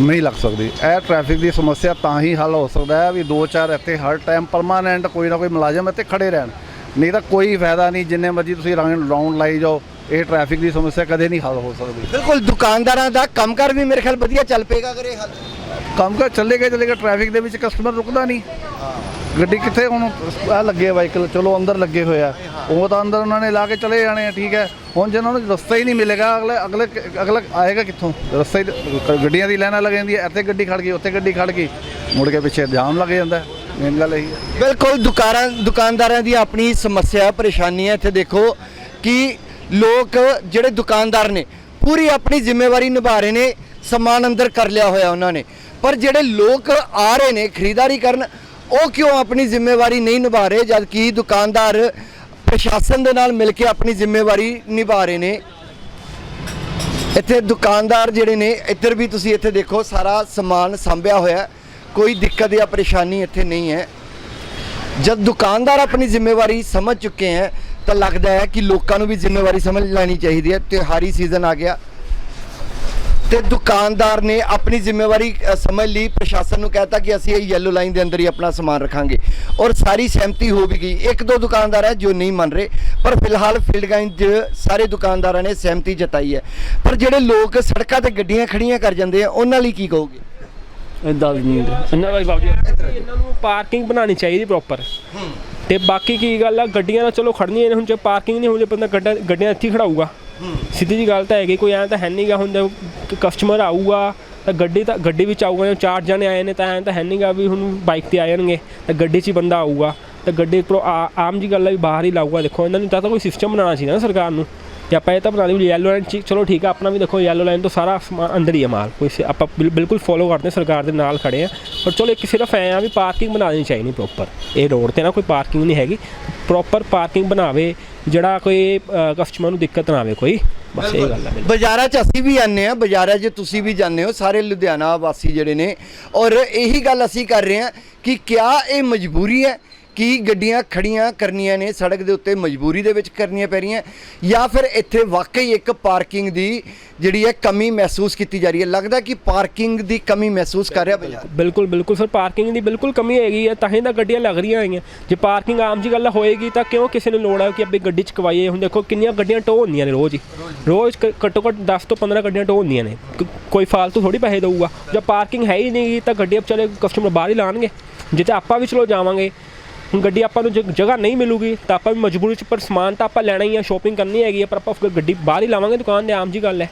ਨਹੀਂ ਲੱਗ ਸਕਦੀ। ਇਹ ਟ੍ਰੈਫਿਕ ਦੀ ਸਮੱਸਿਆ ਤਾਂ ਹੀ ਹੱਲ ਹੋ ਸਕਦਾ ਹੈ ਵੀ ਦੋ ਚਾਰ ਇੱਥੇ ਹਰ ਟਾਈਮ ਪਰਮਾਨੈਂਟ ਕੋਈ ਨਾ ਕੋਈ ਮੁਲਾਜ਼ਮ ਇੱਥੇ ਖੜੇ ਰਹਿਣ। ਨਹੀਂ ਤਾਂ ਕੋਈ ਫਾਇਦਾ ਨਹੀਂ ਜਿੰਨੇ ਮਰਜ਼ੀ ਤੁਸੀਂ ਰਾਉਂਡ ਲਾਈ ਜਾਓ। ਇਹ ਟ੍ਰੈਫਿਕ ਦੀ ਸਮੱਸਿਆ ਕਦੇ ਨਹੀਂ ਹੱਲ ਹੋ ਸਕਦੀ। ਬਿਲਕੁਲ ਦੁਕਾਨਦਾਰਾਂ ਦਾ ਕੰਮਕਾਰ ਵੀ ਮੇਰੇ ਖਿਆਲ ਵਧੀਆ ਚੱਲ ਪਏਗਾ ਅਗਰ ਇਹ ਹੱਲ। ਕੰਮ ਕਰ ਚੱਲੇਗਾ ਚੱਲੇਗਾ ਟ੍ਰੈਫਿਕ ਦੇ ਵਿੱਚ ਕਸਟਮਰ ਰੁਕਦਾ ਨਹੀਂ। ਗੱਡੀ ਕਿੱਥੇ ਹੁਣ ਆ ਲੱਗੇ ਵਾਹੀਕਲ ਚਲੋ ਅੰਦਰ ਲੱਗੇ ਹੋਇਆ ਉਹ ਤਾਂ ਅੰਦਰ ਉਹਨਾਂ ਨੇ ਲਾ ਕੇ ਚਲੇ ਜਾਣੇ ਆ ਠੀਕ ਹੈ। ਹੁਣ ਜਿਹਨਾਂ ਨੂੰ ਰਸਤਾ ਹੀ ਨਹੀਂ ਮਿਲੇਗਾ ਅਗਲੇ ਅਗਲੇ ਅਗਲਾ ਆਏਗਾ ਕਿੱਥੋਂ? ਰਸਤਾ ਹੀ ਗੱਡੀਆਂ ਦੀ ਲਾਈਨਾਂ ਲੱਗ ਜਾਂਦੀਆਂ ਇੱਥੇ ਗੱਡੀ ਖੜ ਗਈ ਉੱਥੇ ਗੱਡੀ ਖੜ ਗਈ। ਮੁੜ ਕੇ ਪਿੱਛੇ ਜਾਮ ਲੱਗ ਜਾਂਦਾ ਮੇਨ ਗੱਲ ਇਹੀ ਹੈ। ਬਿਲਕੁਲ ਦੁਕਾਨਾਂ ਦੁਕਾਨਦਾਰਾਂ ਦੀ ਆਪਣੀ ਸਮੱਸਿਆ ਪਰੇਸ਼ਾਨੀ ਹੈ ਇੱਥੇ ਦੇਖੋ ਕਿ ਲੋਕ ਜਿਹੜੇ ਦੁਕਾਨਦਾਰ ਨੇ, ਪੂਰੀ ਆਪਣੀ ਜ਼ਿੰਮੇਵਾਰੀ ਨਿਭਾ ਰਹੇ ਨੇ, ਸਮਾਨ ਅੰਦਰ ਕਰ ਲਿਆ ਹੋਇਆ ਉਹਨਾਂ ਨੇ। ਪਰ ਜਿਹੜੇ ਲੋਕ ਆ ਰਹੇ ਨੇ ਖਰੀਦਦਾਰੀ ਕਰਨ, ਉਹ ਕਿਉਂ ਆਪਣੀ ਜ਼ਿੰਮੇਵਾਰੀ ਨਹੀਂ ਨਿਭਾ ਰਹੇ, ਜਦ ਕਿ ਦੁਕਾਨਦਾਰ ਪ੍ਰਸ਼ਾਸਨ ਦੇ ਨਾਲ ਮਿਲ ਕੇ ਆਪਣੀ ਜ਼ਿੰਮੇਵਾਰੀ ਨਿਭਾ ਰਹੇ ਨੇ। ਇੱਥੇ ਦੁਕਾਨਦਾਰ ਜਿਹੜੇ ਨੇ, ਇੱਧਰ ਵੀ ਤੁਸੀਂ ਇੱਥੇ ਦੇਖੋ, ਸਾਰਾ ਸਮਾਨ ਸੰਭਿਆ ਹੋਇਆ ਕੋਈ ਦਿੱਕਤ ਜਾਂ ਪਰੇਸ਼ਾਨੀ ਇੱਥੇ ਨਹੀਂ ਹੈ। ਜਦ ਦੁਕਾਨਦਾਰ ਆਪਣੀ ਜ਼ਿੰਮੇਵਾਰੀ ਸਮਝ ਚੁੱਕੇ ਹੈ ਤਾਂ ਲੱਗਦਾ ਹੈ ਕਿ ਲੋਕਾਂ ਨੂੰ ਵੀ ਜ਼ਿੰਮੇਵਾਰੀ ਸਮਝ ਲੈਣੀ ਚਾਹੀਦੀ ਹੈ। ਤਿਉਹਾਰੀ ਸੀਜ਼ਨ ਆ ਗਿਆ। ਤੇ ਦੁਕਾਨਦਾਰ ਨੇ ਆਪਣੀ ਜ਼ਿੰਮੇਵਾਰੀ ਸਮਝ ਲਈ। ਪ੍ਰਸ਼ਾਸਨ ਨੂੰ ਕਹਿਤਾ ਕਿ ਅਸੀਂ ਇਹ ਯੈਲੋ ਲਾਈਨ ਦੇ ਅੰਦਰ ਹੀ ਆਪਣਾ ਸਮਾਨ ਰੱਖਾਂਗੇ। ਔਰ ਸਾਰੀ ਸਹਿਮਤੀ ਹੋ ਵੀ ਗਈ। ਇੱਕ ਦੋ ਦੁਕਾਨਦਾਰ ਹੈ ਜੋ ਨਹੀਂ ਮੰਨ ਰਹੇ। ਪਰ ਫਿਲਹਾਲ ਫੀਲਡ ਗਾਈਨ 'ਚ ਸਾਰੇ ਦੁਕਾਨਦਾਰਾਂ ਨੇ ਸਹਿਮਤੀ ਜਤਾਈ ਹੈ। ਪਰ ਜਿਹੜੇ ਲੋਕ ਸੜਕਾਂ ਤੇ ਗੱਡੀਆਂ ਖੜੀਆਂ ਕਰ ਜਾਂਦੇ ਆ ਉਹਨਾਂ ਲਈ ਕੀ ਕਹੋਗੇ? ਇਦਾਂ ਨਹੀਂ ਬਾਬੂ ਜੀ ਇਹਨਾਂ ਨੂੰ ਪਾਰਕਿੰਗ ਬਣਾਉਣੀ ਚਾਹੀਦੀ ਪ੍ਰੋਪਰ ਤੇ ਬਾਕੀ ਕੀ ਗੱਲ ਆ ਗੱਡੀਆਂ ਤਾਂ ਚਲੋ ਖੜਨੀਆਂ ਨੇ ਹੁਣ ਜੇ ਪਾਰਕਿੰਗ ਨਹੀਂ ਹੋਣੀ ਬੰਦਾ ਗੱਡਾ ਗੱਡੀਆਂ ਇੱਥੇ ਖੜਾਊਗਾ। ਸਿੱਧੀ ਜੀ ਗੱਲ ਤਾਂ ਹੈਗੀ ਕੋਈ ਐਂ ਤਾਂ ਹੈ ਨਹੀਂਗਾ ਹੁਣ ਜੇ ਕਸਟਮਰ ਆਊਗਾ ਤਾਂ ਗੱਡੀ ਤਾਂ ਗੱਡੀ ਵਿੱਚ ਆਊਗਾ ਜੇ ਚਾਰ ਜਣੇ ਆਏ ਨੇ ਤਾਂ ਐਂ ਤਾਂ ਹੈ ਨਹੀਂਗਾ ਵੀ ਹੁਣ ਬਾਈਕ ਤੇ ਆ ਜਾਣਗੇ ਤਾਂ ਗੱਡੀ 'ਚ ਹੀ ਬੰਦਾ ਆਊਗਾ। ਤਾਂ ਗੱਡੀ ਉੱਪਰੋਂ ਆ- ਆਮ ਜੀ ਗੱਲ ਆ ਵੀ ਬਾਹਰ ਹੀ ਲਾਊਗਾ ਦੇਖੋ ਇਹਨਾਂ ਨੂੰ ਤਾਂ ਤਾਂ ਕੋਈ ਸਿਸਟਮ ਬਣਾਉਣਾ ਚਾਹੀਦਾ ਨਾ ਸਰਕਾਰ ਨੂੰ। ਤੇ ਆਪਾਂ ਇਹ ਤਾਂ ਬਣਾ ਲਈ ਵੀ ਯੈਲੋ ਲਾਈਨ ਚਲੋ ਠੀਕ ਆ ਆਪਣਾ ਵੀ ਦੇਖੋ ਯੈਲੋ ਲਾਈਨ ਤੋਂ ਸਾਰਾ ਸਮਾਨ ਅੰਦਰ ਹੀ ਹੈ ਮਾਲ। ਕੋਈ ਆਪਾਂ ਬਿਲ- ਬਿਲਕੁਲ ਫੋਲੋ ਕਰਦੇ ਹਾਂ, ਸਰਕਾਰ ਦੇ ਨਾਲ ਖੜੇ ਆ। ਪਰ ਚਲੋ ਇੱਕ ਸਿਰਫ ਐ ਆ ਵੀ ਪਾਰਕਿੰਗ ਬਣਾ ਦੇਣੀ ਚਾਹੀਦੀ ਪ੍ਰੋਪਰ ਇਹ ਰੋਡ ਤੇ ਨਾ ਕੋਈ ਪਾਰਕਿੰਗ ਨਹੀਂ ਹੈਗੀ। ਪ੍ਰੋਪਰ ਪਾਰਕਿੰਗ ਬਣਾਵੇ ਜਿਹੜਾ ਕੋਈ ਕਸਟਮਰ ਨੂੰ ਦਿੱਕਤ ਨਾ ਆਵੇ ਕੋਈ। ਬਸ ਇਹ ਗੱਲ ਹੈ ਬਾਜ਼ਾਰਾਂ 'ਚ ਅਸੀਂ ਵੀ ਆਨੇ ਆ ਬਾਜ਼ਾਰਾਂ 'ਚ ਤੁਸੀਂ ਵੀ ਜਾਂਦੇ ਹੋ ਸਾਰੇ ਲੁਧਿਆਣਾ ਵਾਸੀ ਜਿਹੜੇ ਨੇ। ਔਰ ਇਹੀ ਗੱਲ ਅਸੀਂ ਕਰ ਰਹੇ ਹਾਂ ਕਿ ਕਿਆ ਇਹ ਮਜਬੂਰੀ ਹੈ? ਕੀ ਗੱਡੀਆਂ ਖੜੀਆਂ ਕਰਨੀਆਂ ਨੇ? ਸੜਕ ਦੇ ਉੱਤੇ ਮਜਬੂਰੀ ਦੇ ਵਿੱਚ ਕਰਨੀਆਂ ਪੈ ਰਹੀਆਂ। ਜਾਂ ਫਿਰ ਇੱਥੇ ਵਾਕਈ ਇੱਕ ਪਾਰਕਿੰਗ ਦੀ ਜਿਹੜੀ ਹੈ ਕਮੀ ਮਹਿਸੂਸ ਕੀਤੀ ਜਾ ਰਹੀ ਹੈ? ਲੱਗਦਾ ਕਿ ਪਾਰਕਿੰਗ ਦੀ ਕਮੀ ਮਹਿਸੂਸ ਕਰ ਰਿਹਾ ਬਾਜ਼ਾਰ ਬਿਲਕੁਲ ਬਿਲਕੁਲ ਸਰ, ਪਾਰਕਿੰਗ ਦੀ ਬਿਲਕੁਲ ਕਮੀ ਹੈਗੀ ਹੈ। ਤਾਂ ਹੀ ਤਾਂ ਗੱਡੀਆਂ ਲੱਗ ਰਹੀਆਂ ਹੈਗੀਆਂ। ਜੇ ਪਾਰਕਿੰਗ ਆਮ ਜੀ ਗੱਲ ਹੋਏਗੀ ਤਾਂ ਕਿਉਂ ਕਿਸੇ ਨੂੰ ਲੋੜ ਹੈ ਕਿ ਅੱਗੇ ਗੱਡੀ ਚ ਕਵਾਈਏ? ਹੁਣ ਦੇਖੋ, ਕਿੰਨੀਆਂ ਗੱਡੀਆਂ ਟੋ ਹੁੰਦੀਆਂ ਨੇ ਰੋਜ਼ ਹੀ। ਰੋਜ਼ ਕ- ਘੱਟੋ ਘੱਟ 10 ਤੋਂ 15 ਗੱਡੀਆਂ ਟੋ ਹੁੰਦੀਆਂ ਨੇ। ਕੋਈ ਫਾਲਤੂ ਥੋੜੀ ਪੈਸੇ ਦੇਊਗਾ। ਜੇ ਪਾਰਕਿੰਗ ਹੈ ਹੀ ਨਹੀਂ ਤਾਂ ਗੱਡੀ ਚਲੇ ਕਸਟਮਰ ਬਾਹਰ ਹੀ ਲਾਣਗੇ। ਜੇ ਤਾਂ ਆਪਾਂ ਵੀ ਚਲੋ ਜਾਵਾਂਗੇ ਹੁਣ ਗੱਡੀ ਆਪਾਂ ਨੂੰ ਜਗ੍ਹਾ ਨਹੀਂ ਮਿਲੂਗੀ ਤਾਂ ਆਪਾਂ ਵੀ ਮਜਬੂਰੀ ਚ ਪਰ ਸਮਾਨ ਤਾਂ ਆਪਾਂ ਲੈਣਾ ਹੀ ਆ ਸ਼ੋਪਿੰਗ ਕਰਨੀ ਹੈਗੀ ਹੈ ਪਰ ਆਪਾਂ ਫਿਰ ਗੱਡੀ ਬਾਹਰ ਹੀ ਲਾਵਾਂਗੇ ਦੁਕਾਨ ਦੇ ਆਮ ਜੀ ਗੱਲ ਹੈ।